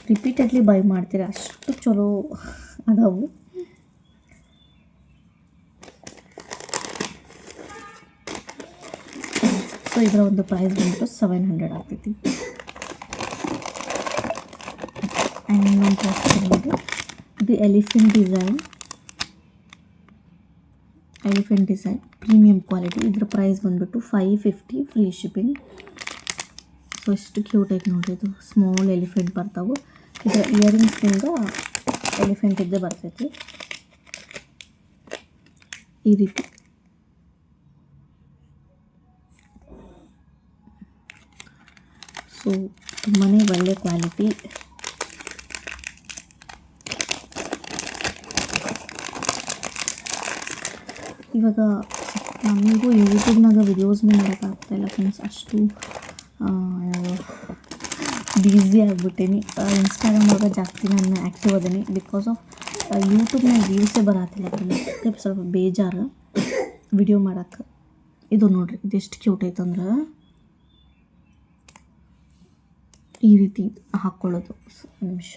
ರಿಪೀಟೆಡ್ಲಿ ಬೈ ಮಾಡ್ತೀರಿ. ಅಷ್ಟು ಚಲೋ (laughs) ಅದಾವು. ಸೊ ಇದರ ಒಂದು ಪ್ರೈಸ್ ಬಂದ್ಬಿಟ್ಟು ಸೆವೆನ್ ಹಂಡ್ರೆಡ್ ಆಗ್ತೈತಿ. ಆ್ಯಂಡ್ ಇದು elephant design elephant design premium quality ಇದರ ಪ್ರೈಸ್ ಬಂದುಬಿಟ್ಟು five fifty free shipping so ಎಷ್ಟು ಕ್ಯೂಟ್ ಐತೆ ನೋಡಿರಿ ಇದು. ಸ್ಮಾಲ್ ಎಲಿಫೆಂಟ್ ಬರ್ತಾವೆ. ಇದರ ಇಯರಿಂಗ್ಸ್ನಿಂದ ಎಲಿಫೆಂಟ್ ಇದ್ದೇ ಬರ್ತೈತಿ. ಈ ರೀತಿ. ಸೊ ತುಂಬಾ ಒಳ್ಳೆ ಕ್ವಾಲಿಟಿ. ಇವಾಗ ನಮಗೂ ಯೂಟ್ಯೂಬ್ನಾಗ ವಿಡಿಯೋಸ್ನೂ ಮಾಡೋಕ್ಕಾಗ್ತಾಯಿಲ್ಲ ಫ್ರೆಂಡ್ಸ್ ಅಷ್ಟು ಬ್ಯುಸಿ ಆಗಿಬಿಟ್ಟೇನಿ. ಇನ್ಸ್ಟಾಗ್ರಾಮ್ ಒಳಗೆ ಜಾಸ್ತಿ ನಾನು ಆ್ಯಕ್ಟಿವ್ ಅದೇನಿ. ಬಿಕಾಸ್ ಆಫ್ ಯೂಟ್ಯೂಬ್ನಾಗ ವ್ಯೂಸೇ ಬರತ್ತಿಲ್ಲ ಅದಕ್ಕೆ ಸ್ವಲ್ಪ ಬೇಜಾರು. ವಿಡಿಯೋ ಮಾಡೋಕ್ಕೆ ಇದು ನೋಡಿರಿ ಇದೆಷ್ಟು ಕ್ಯೂಟ್ ಐತೆ ಅಂದ್ರೆ ಈ ರೀತಿ ಹಾಕ್ಕೊಳ್ಳೋದು ನಿಮಿಷ.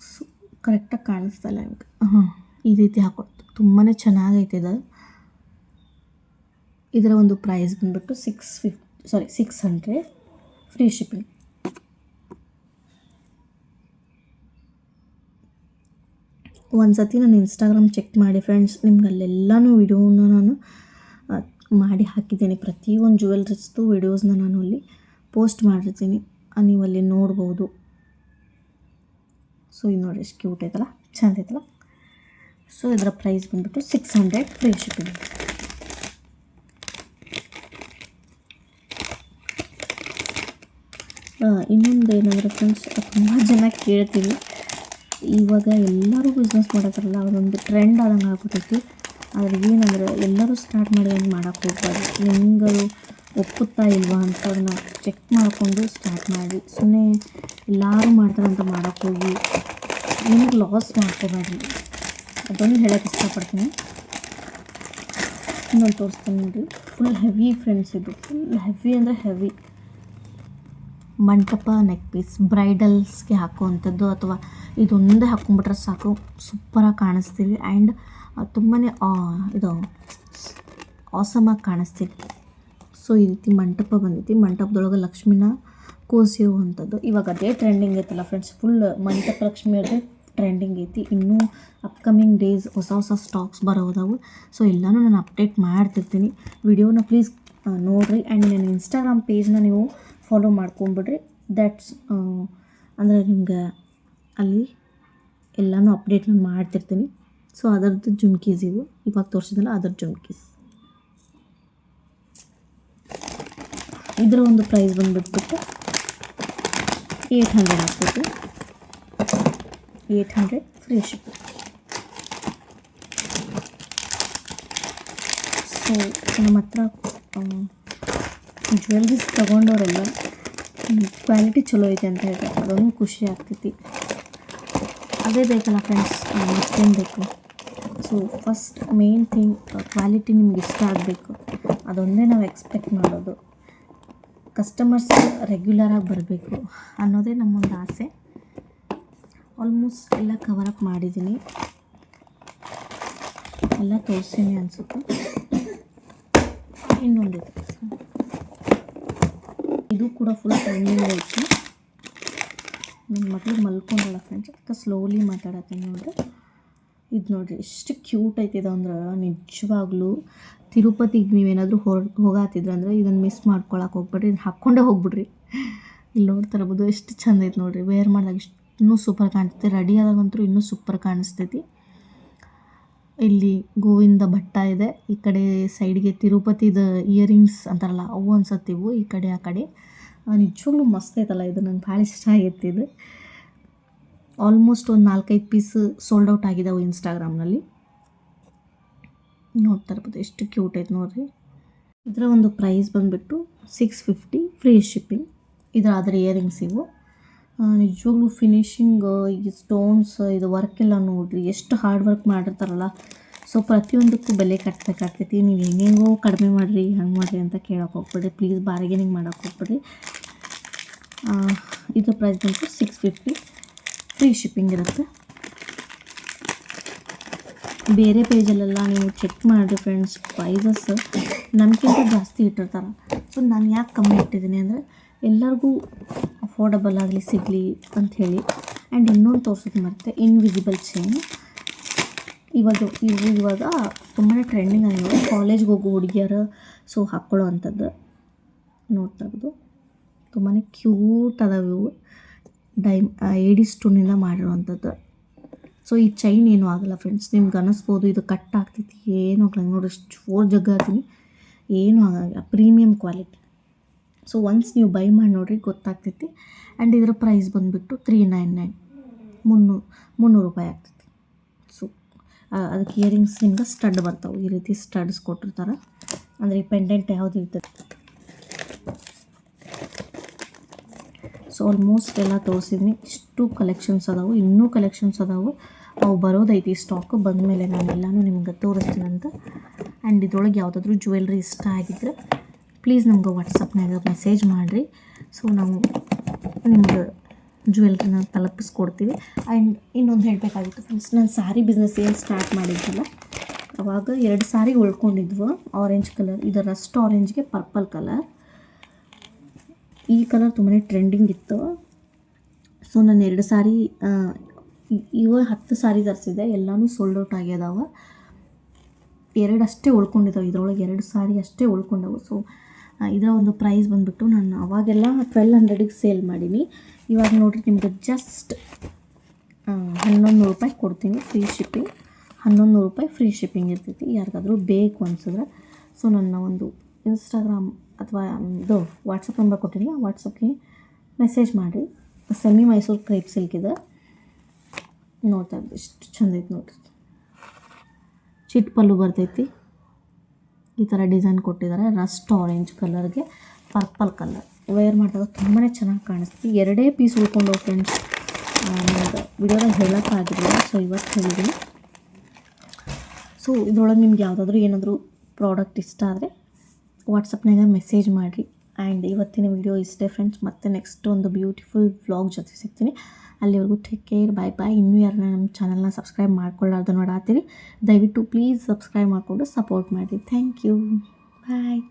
ಸೊ ಕರೆಕ್ಟಾಗಿ ಕಾಣಿಸ್ತಾಯಿಲ್ಲ ನಿಮ್ಗೆ. ಹಾಂ, ಈ ರೀತಿ ಹಾಕೊಳ್ಳೋದು. ತುಂಬಾ ಚೆನ್ನಾಗೈತೆ ಇದು. ಇದರ ಒಂದು ಪ್ರೈಸ್ ಬಂದುಬಿಟ್ಟು six fif sorry six hundred free shipping ಒಂದು ಸತಿ ನಾನು ಇನ್ಸ್ಟಾಗ್ರಾಮ್ ಚೆಕ್ ಮಾಡಿ ಫ್ರೆಂಡ್ಸ್ ನಿಮ್ಗೆ ಅಲ್ಲೆಲ್ಲನೂ ವಿಡಿಯೋನ ನಾನು ಮಾಡಿ ಹಾಕಿದ್ದೀನಿ. ಪ್ರತಿಯೊಂದು ಜ್ಯುವೆಲ್ರಿಸ್ದು ವಿಡಿಯೋಸ್ನ ನಾನು ಅಲ್ಲಿ ಪೋಸ್ಟ್ ಮಾಡಿರ್ತೀನಿ. ನೀವು ಅಲ್ಲಿ ನೋಡ್ಬೋದು. ಸೊ ಇದು ನೋಡಿ ಎಷ್ಟು ಕ್ಯೂಟ್ ಐತಲ್ಲ, ಚೆಂದ ಐತಲ್ಲ. ಸೊ ಇದರ ಪ್ರೈಸ್ ಬಂದುಬಿಟ್ಟು ಸಿಕ್ಸ್ ಹಂಡ್ರೆಡ್ ಫ್ರೀ ಶಿಪ್ಪಿಂಗ್ ಇನ್ನೊಂದು ಏನಂದರೆ ಫ್ರೆಂಡ್ಸ್ ತುಂಬ ಜನ ಕೇಳ್ತೀವಿ. ಇವಾಗ ಎಲ್ಲರೂ ಬಿಸ್ನೆಸ್ ಮಾಡೋದ್ರಲ್ಲ ಅದೊಂದು ಟ್ರೆಂಡ್ ಆದಂಗೆ ಆಗ್ಬಿಟ್ಟೈತಿ ಆದರೆ ಏನಂದ್ರೆ, ಎಲ್ಲರೂ ಸ್ಟಾರ್ಟ್ ಮಾಡಿದಂಗೆ ಮಾಡೋಕ್ಕೆ ಹೋಗ್ಬಾರ್ದು. ನಿಮ್ಗಳು ಒಪ್ಪುತ್ತಾ ಇಲ್ವಾ ಅಂತ ಅದನ್ನ ಚೆಕ್ ಮಾಡಿಕೊಂಡು ಸ್ಟಾರ್ಟ್ ಮಾಡಿ. ಸುಮ್ಮನೆ ಎಲ್ಲರೂ ಮಾಡ್ತಾರೆ ಅಂತ ಮಾಡೋಕ್ಕೆ ಹೋಗಿ ನಿಮಗೆ ಲಾಸ್ ಮಾಡ್ಕೋಬೇಡ್ರಿ ಅದೊಂದು ಹೇಳೋಕ್ಕೆ ಇಷ್ಟಪಡ್ತೀನಿ. ಇನ್ನೊಂದು ತೋರಿಸ್ತೀನಿ ನೋಡಿರಿ ಫುಲ್ ಹೆವಿ ಫ್ರೆಂಡ್ಸ್ ಇದು. ಫುಲ್ ಹೆವಿ ಅಂದರೆ ಹೆವಿ ಮಂಟಪ ನೆಕ್ ಪೀಸ್ ಬ್ರೈಡಲ್ಸ್ಗೆ ಹಾಕುವಂಥದ್ದು ಅಥವಾ ಇದೊಂದೇ ಹಾಕ್ಕೊಂಬಿಟ್ರೆ ಸಾಕು. ಸೂಪರಾಗಿ ಕಾಣಿಸ್ತೀವಿ. ಆ್ಯಂಡ್ ತುಂಬಾ ಇದು ಆಸಮಾಗಿ ಕಾಣಿಸ್ತೈತಿ ಸೊ ಈ ರೀತಿ ಮಂಟಪ ಬಂದೈತಿ. ಮಂಟಪದೊಳಗೆ ಲಕ್ಷ್ಮಿನ ಕೂರಿಸಿರುವಂಥದ್ದು. ಇವಾಗ ಅದೇ ಟ್ರೆಂಡಿಂಗ್ ಐತಲ್ಲ ಫ್ರೆಂಡ್ಸ್ ಫುಲ್ ಮಂಟಪ ಲಕ್ಷ್ಮಿ ಅದೇ ಟ್ರೆಂಡಿಂಗ್ ಐತಿ. ಇನ್ನೂ ಅಪ್ಕಮಿಂಗ್ ಡೇಸ್ ಹೊಸ ಹೊಸ ಸ್ಟಾಕ್ಸ್ ಬರೋದವು. ಸೊ ಎಲ್ಲನೂ ನಾನು ಅಪ್ಡೇಟ್ ಮಾಡ್ತಿರ್ತೀನಿ. ವಿಡಿಯೋನ ಪ್ಲೀಸ್ ನೋಡಿರಿ. ಆ್ಯಂಡ್ ನನ್ನ ಇನ್ಸ್ಟಾಗ್ರಾಮ್ ಪೇಜ್ನ ನೀವು ಫಾಲೋ ಮಾಡ್ಕೊಂಬಿಡ್ರಿ. ದ್ಯಾಟ್ಸ್ ಅಂದರೆ ನಿಮ್ಗೆ ಅಲ್ಲಿ ಎಲ್ಲನೂ ಅಪ್ಡೇಟ್ ನಾನು ಮಾಡ್ತಿರ್ತೀನಿ. ಸೊ ಅದರದ್ದು ಜುಮ್ಕೀಸ್ ಇವು. ಇವಾಗ ತೋರಿಸಿದಲ್ಲ ಅದರ ಜುಮ್ಕೀಸ್ ಇದರ ಒಂದು ಪ್ರೈಸ್ ಬಂದುಬಿಟ್ಬಿಟ್ಟು ಏಯ್ಟ್ ಹಂಡ್ರೆಡ್ ಆಗ್ತೈತಿ. Eight hundred free ship so ನಮ್ಮ ಹತ್ರ ಜ್ಯುವೆಲ್ರೀಸ್ ತೊಗೊಂಡವರೆಲ್ಲ ಕ್ವಾಲಿಟಿ ಚಲೋ ಐತೆ ಅಂತ ಹೇಳ್ತಾರೆ. ಅದೊಂದು ಖುಷಿ ಆಗ್ತೈತಿ. ಅದೇ ಬೇಕಲ್ಲ ಫ್ರೆಂಡ್ಸ್ ಮತ್ತೇನು ಬೇಕು? So first main thing quality ನಿಮ್ಗೆ ಇಷ್ಟ ಆಗಬೇಕು. ಅದೊಂದೇ ನಾವು ಎಕ್ಸ್ಪೆಕ್ಟ್ ಮಾಡೋದು. ಕಸ್ಟಮರ್ಸ್ ರೆಗ್ಯುಲರಾಗಿ ಬರಬೇಕು ಅನ್ನೋದೇ ನಮ್ಮೊಂದು ಆಸೆ. ಆಲ್ಮೋಸ್ಟ್ ಎಲ್ಲ ಕವರ್ ಅಪ್ ಮಾಡಿದ್ದೀನಿ ಎಲ್ಲ ತೋರಿಸ್ತೀನಿ ಅನಿಸುತ್ತೆ. ಇನ್ನೊಂದು ಇದು ಕೂಡ ಫುಲ್ ಟೈಮಿಂಗ್ ಐತಿ. ನನ್ನ ಮಗಳು ಮಲ್ಕೊಂಡಲ್ಲ ಫ್ರೆಂಡ್ಸ್ ಅದಕ್ಕೆ ಸ್ಲೋಲಿ ಮಾತಾಡತ್ತೀನಿ ನೋಡ್ರಿ. ಇದು ನೋಡ್ರಿ, ಎಷ್ಟು ಕ್ಯೂಟ್ ಐತಿದೆ ಅಂದ್ರೆ, ನಿಜವಾಗ್ಲೂ ತಿರುಪತಿಗೆ ನೀವೇನಾದರೂ ಹೊರ, ಹೋಗಾತಿದ್ರೆ ಅಂದರೆ ಇದನ್ನು ಮಿಸ್ ಮಾಡ್ಕೊಳಕ್ಕೆ ಹೋಗ್ಬಿಡ್ರಿ ಇದು ಹಾಕ್ಕೊಂಡೇ ಹೋಗ್ಬಿಡ್ರಿ. ಇಲ್ಲಿ ನೋಡ್ತಾ ಇರ್ಬೋದು ಎಷ್ಟು ಚಂದ ಐತೆ ನೋಡಿರಿ ವೇರ್ ಮಾಡಿದಾಗ ಇಷ್ಟು ಸೂಪರ್ ಕಾಣಿಸ್ತೈತಿ ರೆಡಿ ಆದಾಗಂತೂ ಇನ್ನೂ ಸೂಪರ್ ಕಾಣಿಸ್ತೈತಿ. ಇಲ್ಲಿ ಗೋವಿಂದ ಭಟ್ಟ ಇದೆ, ಈ ಕಡೆ ಸೈಡ್ಗೆ ತಿರುಪತಿದ ಇಯರಿಂಗ್ಸ್ ಅಂತಾರಲ್ಲ, ಅವು ಅನ್ಸತ್ತಿವು ಈ ಕಡೆ ಆ ಕಡೆ. ನಿಜವಾಗ್ಲೂ ಮಸ್ತ್ ಐತಲ್ಲ, ಇದು ನಂಗೆ ಭಾಳ ಇಷ್ಟ ಆಗೈತಿ ಇದು. ಆಲ್ಮೋಸ್ಟ್ ಒಂದು ನಾಲ್ಕೈದು ಪೀಸ್ ಸೋಲ್ಡ್ ಔಟ್ ಆಗಿದ್ದಾವೆ ಇನ್ಸ್ಟಾಗ್ರಾಮ್ನಲ್ಲಿ ನೋಡ್ತಾ ಇರ್ಬೋದು, ಎಷ್ಟು ಕ್ಯೂಟ್ ಐತೆ ನೋಡಿರಿ. ಇದರ ಒಂದು ಪ್ರೈಸ್ ಬಂದುಬಿಟ್ಟು ಸಿಕ್ಸ್ ಫಿಫ್ಟಿ ಫ್ರೀ ಶಿಪ್ಪಿಂಗ್ ಇದರ ಅದರ ಇಯರಿಂಗ್ಸ್ ಇವು. ನಿಜವಾಗ್ಲೂ ಫಿನಿಶಿಂಗ್ ಈ ಸ್ಟೋನ್ಸ್ ಇದು ವರ್ಕ್ ಎಲ್ಲ ನೋಡ್ರಿ, ಎಷ್ಟು ಹಾರ್ಡ್ ವರ್ಕ್ ಮಾಡಿರ್ತಾರಲ್ಲ. ಸೊ ಪ್ರತಿಯೊಂದಕ್ಕೂ ಬೆಲೆ ಕಟ್ಟಬೇಕಾಗ್ತೈತಿ ನೀವು ಹೆಂಗೆಂಗೋ ಕಡಿಮೆ ಮಾಡಿರಿ, ಹಂಗೆ ಮಾಡಿರಿ ಅಂತ ಕೇಳೋಕೆ ಹೋಗ್ಬೇಡಿ ಪ್ಲೀಸ್ ಬಾರ್ಗೇನಿಂಗ್ ಮಾಡೋಕೆ ಹೋಗ್ಬೇಡಿ ಇದು ಪ್ರೈಸ್ ಬಂತು ಸಿಕ್ಸ್ ಫಿಫ್ಟಿ ಫ್ರೀ ಶಿಪ್ಪಿಂಗ್ ಇರುತ್ತೆ. ಬೇರೆ ಪೇಜಲ್ಲೆಲ್ಲ ನೀವು ಚೆಕ್ ಮಾಡಿರಿ ಫ್ರೆಂಡ್ಸ್ ಪ್ರೈಸಸ್ ನಮಗಿಂತ ಜಾಸ್ತಿ ಇಟ್ಟಿರ್ತಾರೆ. ಸೊ ನಾನು ಯಾಕೆ ಕಮ್ಮಿ ಇಟ್ಟಿದ್ದೀನಿ ಅಂದರೆ, ಎಲ್ಲರಿಗೂ ಅಫೋರ್ಡಬಲ್ ಆಗಲಿ, ಸಿಗಲಿ ಅಂಥೇಳಿ ಆ್ಯಂಡ್ ಇನ್ನೊಂದು ತೋರ್ಸೋದು ಮತ್ತೆ ಇನ್ವಿಸಿಬಲ್ ಚೈನ್ ಇವಾಗ, ಇವು ಇವಾಗ ತುಂಬಾ ಟ್ರೆಂಡಿಂಗ್ ಆಗಿವೆ. ಕಾಲೇಜ್ಗೆ ಹೋಗೋ ಹುಡುಗಿಯರು ಸೊ ಹಾಕ್ಕೊಳ್ಳೋ ಅಂಥದ್ದು ನೋಡ್ತಾ ಇರೋದು. ತುಂಬಾ ಕ್ಯೂಟ್ ಅದಾವೆ ಇವು. ಡೈಮ್ ಏಡಿ ಸ್ಟೋನಿಂದ ಮಾಡಿರುವಂಥದ್ದು. ಸೊ ಈ ಚೈನ್ ಏನೂ ಆಗಲ್ಲ ಫ್ರೆಂಡ್ಸ್ ನಿಮ್ಗೆ ಅನ್ನಿಸ್ಬೋದು ಇದು ಕಟ್ ಆಗ್ತೈತಿ, ಏನು ಆಗಲ್ಲ. ನೋಡಿ ಎಷ್ಟು ಫೋರ್ ಜಗ್ಗ ಹಾಕ್ತೀನಿ. ಏನೂ ಆಗಲ್ಲ ಪ್ರೀಮಿಯಂ ಕ್ವಾಲಿಟಿ ಸೊ ಒನ್ಸ್ ನೀವು ಬೈ ಮಾಡಿ ನೋಡ್ರಿ, ಗೊತ್ತಾಗ್ತೈತಿ. ಆ್ಯಂಡ್ ಇದರ ಪ್ರೈಸ್ ಬಂದುಬಿಟ್ಟು ತ್ರೀ ನೈನ್ ನೈನ್ ಮುನ್ನೂರು ಮುನ್ನೂರು ರೂಪಾಯಿ ಆಗ್ತೈತಿ. ಸೊ ಅದಕ್ಕೆ ಇಯರಿಂಗ್ಸ್ ನಿಮ್ಗೆ ಸ್ಟಡ್ ಬರ್ತಾವೆ. ಈ ರೀತಿ ಸ್ಟಡ್ಸ್ ಕೊಟ್ಟಿರ್ತಾರೆ. ಅಂದರೆ ಈ ಪೆಂಡೆಂಟ್ ಯಾವುದು ಇರ್ತದೆ? ಸೊ ಆಲ್ಮೋಸ್ಟ್ ಎಲ್ಲ ತೋರಿಸಿದ್ನಿ. ಇಷ್ಟು ಕಲೆಕ್ಷನ್ಸ್ ಅದಾವು. ಇನ್ನೂ ಕಲೆಕ್ಷನ್ಸ್ ಅದಾವು. ಅವು ಬರೋದೈತಿ ಸ್ಟಾಕ್ ಬಂದಮೇಲೆ ನಾನು ಎಲ್ಲನೂ ನಿಮ್ಗೆ ತೋರಿಸ್ತೀನಂತ ಆ್ಯಂಡ್ ಇದ್ರೊಳಗೆ ಯಾವುದಾದ್ರೂ ಜ್ಯುವೆಲ್ರಿ ಇಷ್ಟ ಆಗಿದ್ರೆ ಪ್ಲೀಸ್ ನಮ್ಗೆ ವಾಟ್ಸಪ್ನಾಗ ಮೆಸೇಜ್ ಮಾಡಿರಿ. ಸೊ ನಾವು ನಿಮ್ಗೆ ಜ್ಯುವೆಲ್ರಿನ ತಲುಪಿಸ್ಕೊಡ್ತೀವಿ. ಆ್ಯಂಡ್ ಇನ್ನೊಂದು ಹೇಳಬೇಕಾಗಿತ್ತು ಫ್ರೆಂಡ್ಸ್ ನಾನು ಸಾರಿ ಬಿಸ್ನೆಸ್ ಏನು ಸ್ಟಾರ್ಟ್ ಮಾಡಿದ್ದಿಲ್ಲ ಅವಾಗ ಎರಡು ಸಾರಿ ಉಳ್ಕೊಂಡಿದ್ವು ಆರೆಂಜ್ ಕಲರ್ ಇದು ರಸ್ಟ್ ಆರೆಂಜ್ಗೆ ಪರ್ಪಲ್ ಕಲರ್ ಈ ಕಲರ್ ತುಂಬಾ ಟ್ರೆಂಡಿಂಗ್ ಇತ್ತು. ಸೊ ನಾನು ಎರಡು ಸಾರಿ ಇವ ಹತ್ತು ಸಾರಿ ತರಿಸಿದೆ ಎಲ್ಲನೂ ಸೋಲ್ಡ್ ಔಟ್ ಆಗ್ಯದಾವ. ಎರಡು ಅಷ್ಟೇ ಉಳ್ಕೊಂಡಿದ್ದಾವೆ. ಇದರೊಳಗೆ ಎರಡು ಸಾರಿ ಅಷ್ಟೇ ಉಳ್ಕೊಂಡವು. ಸೊ ಇದರ ಒಂದು ಪ್ರೈಸ್ ಬಂದುಬಿಟ್ಟು ನಾನು ಅವಾಗೆಲ್ಲ ಟ್ವೆಲ್ ಹಂಡ್ರೆಡಿಗೆ ಸೇಲ್ ಮಾಡೀನಿ. ಇವಾಗ ನೋಡಿರಿ, ನಿಮ್ಗೆ ಜಸ್ಟ್ ಹನ್ನೊಂದು ನೂರು ರೂಪಾಯಿ ಕೊಡ್ತೀನಿ ಫ್ರೀ ಶಿಪ್ಪಿಂಗ್ ಹನ್ನೊಂದು ನೂರು ರೂಪಾಯಿ ಫ್ರೀ ಶಿಪ್ಪಿಂಗ್ ಇರ್ತೈತಿ. ಯಾರಿಗಾದರೂ ಬೇಕು ಅನ್ಸಿದ್ರೆ. ಸೊ ನನ್ನ ಒಂದು ಇನ್ಸ್ಟಾಗ್ರಾಮ್ ಅಥವಾ ಇದು ವಾಟ್ಸಪ್ ನಂಬರ್ ಆ ವಾಟ್ಸಪ್ಗೆ ಮೆಸೇಜ್ ಮಾಡಿ ಸೆಮಿ ಮೈಸೂರು ಕ್ರೇಪ್ ಸಿಲ್ಕ್ ಇದೆ. ನೋಡ್ತಾ ಇದ್ದು ಎಷ್ಟು ಚಂದ ಐತೆ ನೋಡ್ರಿ ಚಿಟ್ ಪಲ್ಲು ಬರ್ತೈತಿ. ಈ ಥರ ಡಿಸೈನ್ ಕೊಟ್ಟಿದ್ದಾರೆ. ರಸ್ಟ್ ಆರೆಂಜ್ ಕಲರ್ಗೆ ಪರ್ಪಲ್ ಕಲರ್ ವೇರ್ ಮಾಡಿದಾಗ ತುಂಬಾ ಚೆನ್ನಾಗಿ ಕಾಣಿಸ್ತೀವಿ ಎರಡೇ ಪೀಸ್ ಉಳ್ಕೊಂಡು ಫ್ರೆಂಡ್ಸ್ ವಿಡಿಯೋದಾಗ ಹೇಳೋಕ್ಕಾಗಿಲ್ಲ ಸೊ ಇವತ್ತು ಹೇಳಿದ್ದೀನಿ. ಸೊ ಇದ್ರೊಳಗೆ ನಿಮ್ಗೆ ಯಾವುದಾದ್ರೂ ಏನಾದರೂ ಪ್ರಾಡಕ್ಟ್ ಇಷ್ಟ ಆದರೆ ವಾಟ್ಸಪ್ನಾಗ ಮೆಸೇಜ್ ಮಾಡಿರಿ. ಆ್ಯಂಡ್ ಇವತ್ತಿನ ವಿಡಿಯೋ ಇಷ್ಟೇ ಫ್ರೆಂಡ್ಸ್ ಮತ್ತೆ ನೆಕ್ಸ್ಟ್ ಒಂದು ಬ್ಯೂಟಿಫುಲ್ ವ್ಲಾಗ್ ಜೊತೆ ಸಿಗ್ತೀನಿ. ಅಲ್ಲಿವರೆಗೂ ಟೇಕ್ ಕೇರ್ ಬಾಯ್ ಬಾಯ್ ಇನ್ನೂ ಯಾರನ್ನ ನಮ್ಮ ಚಾನಲ್ನ ಸಬ್ಸ್ಕ್ರೈಬ್ ಮಾಡ್ಕೊಳ್ಳಾರ್ದು ನೋಡಾತೀರಿ, ದಯವಿಟ್ಟು ಪ್ಲೀಸ್ ಸಬ್ಸ್ಕ್ರೈಬ್ ಮಾಡಿಕೊಂಡು ಸಪೋರ್ಟ್ ಮಾಡಿರಿ. Thank you bye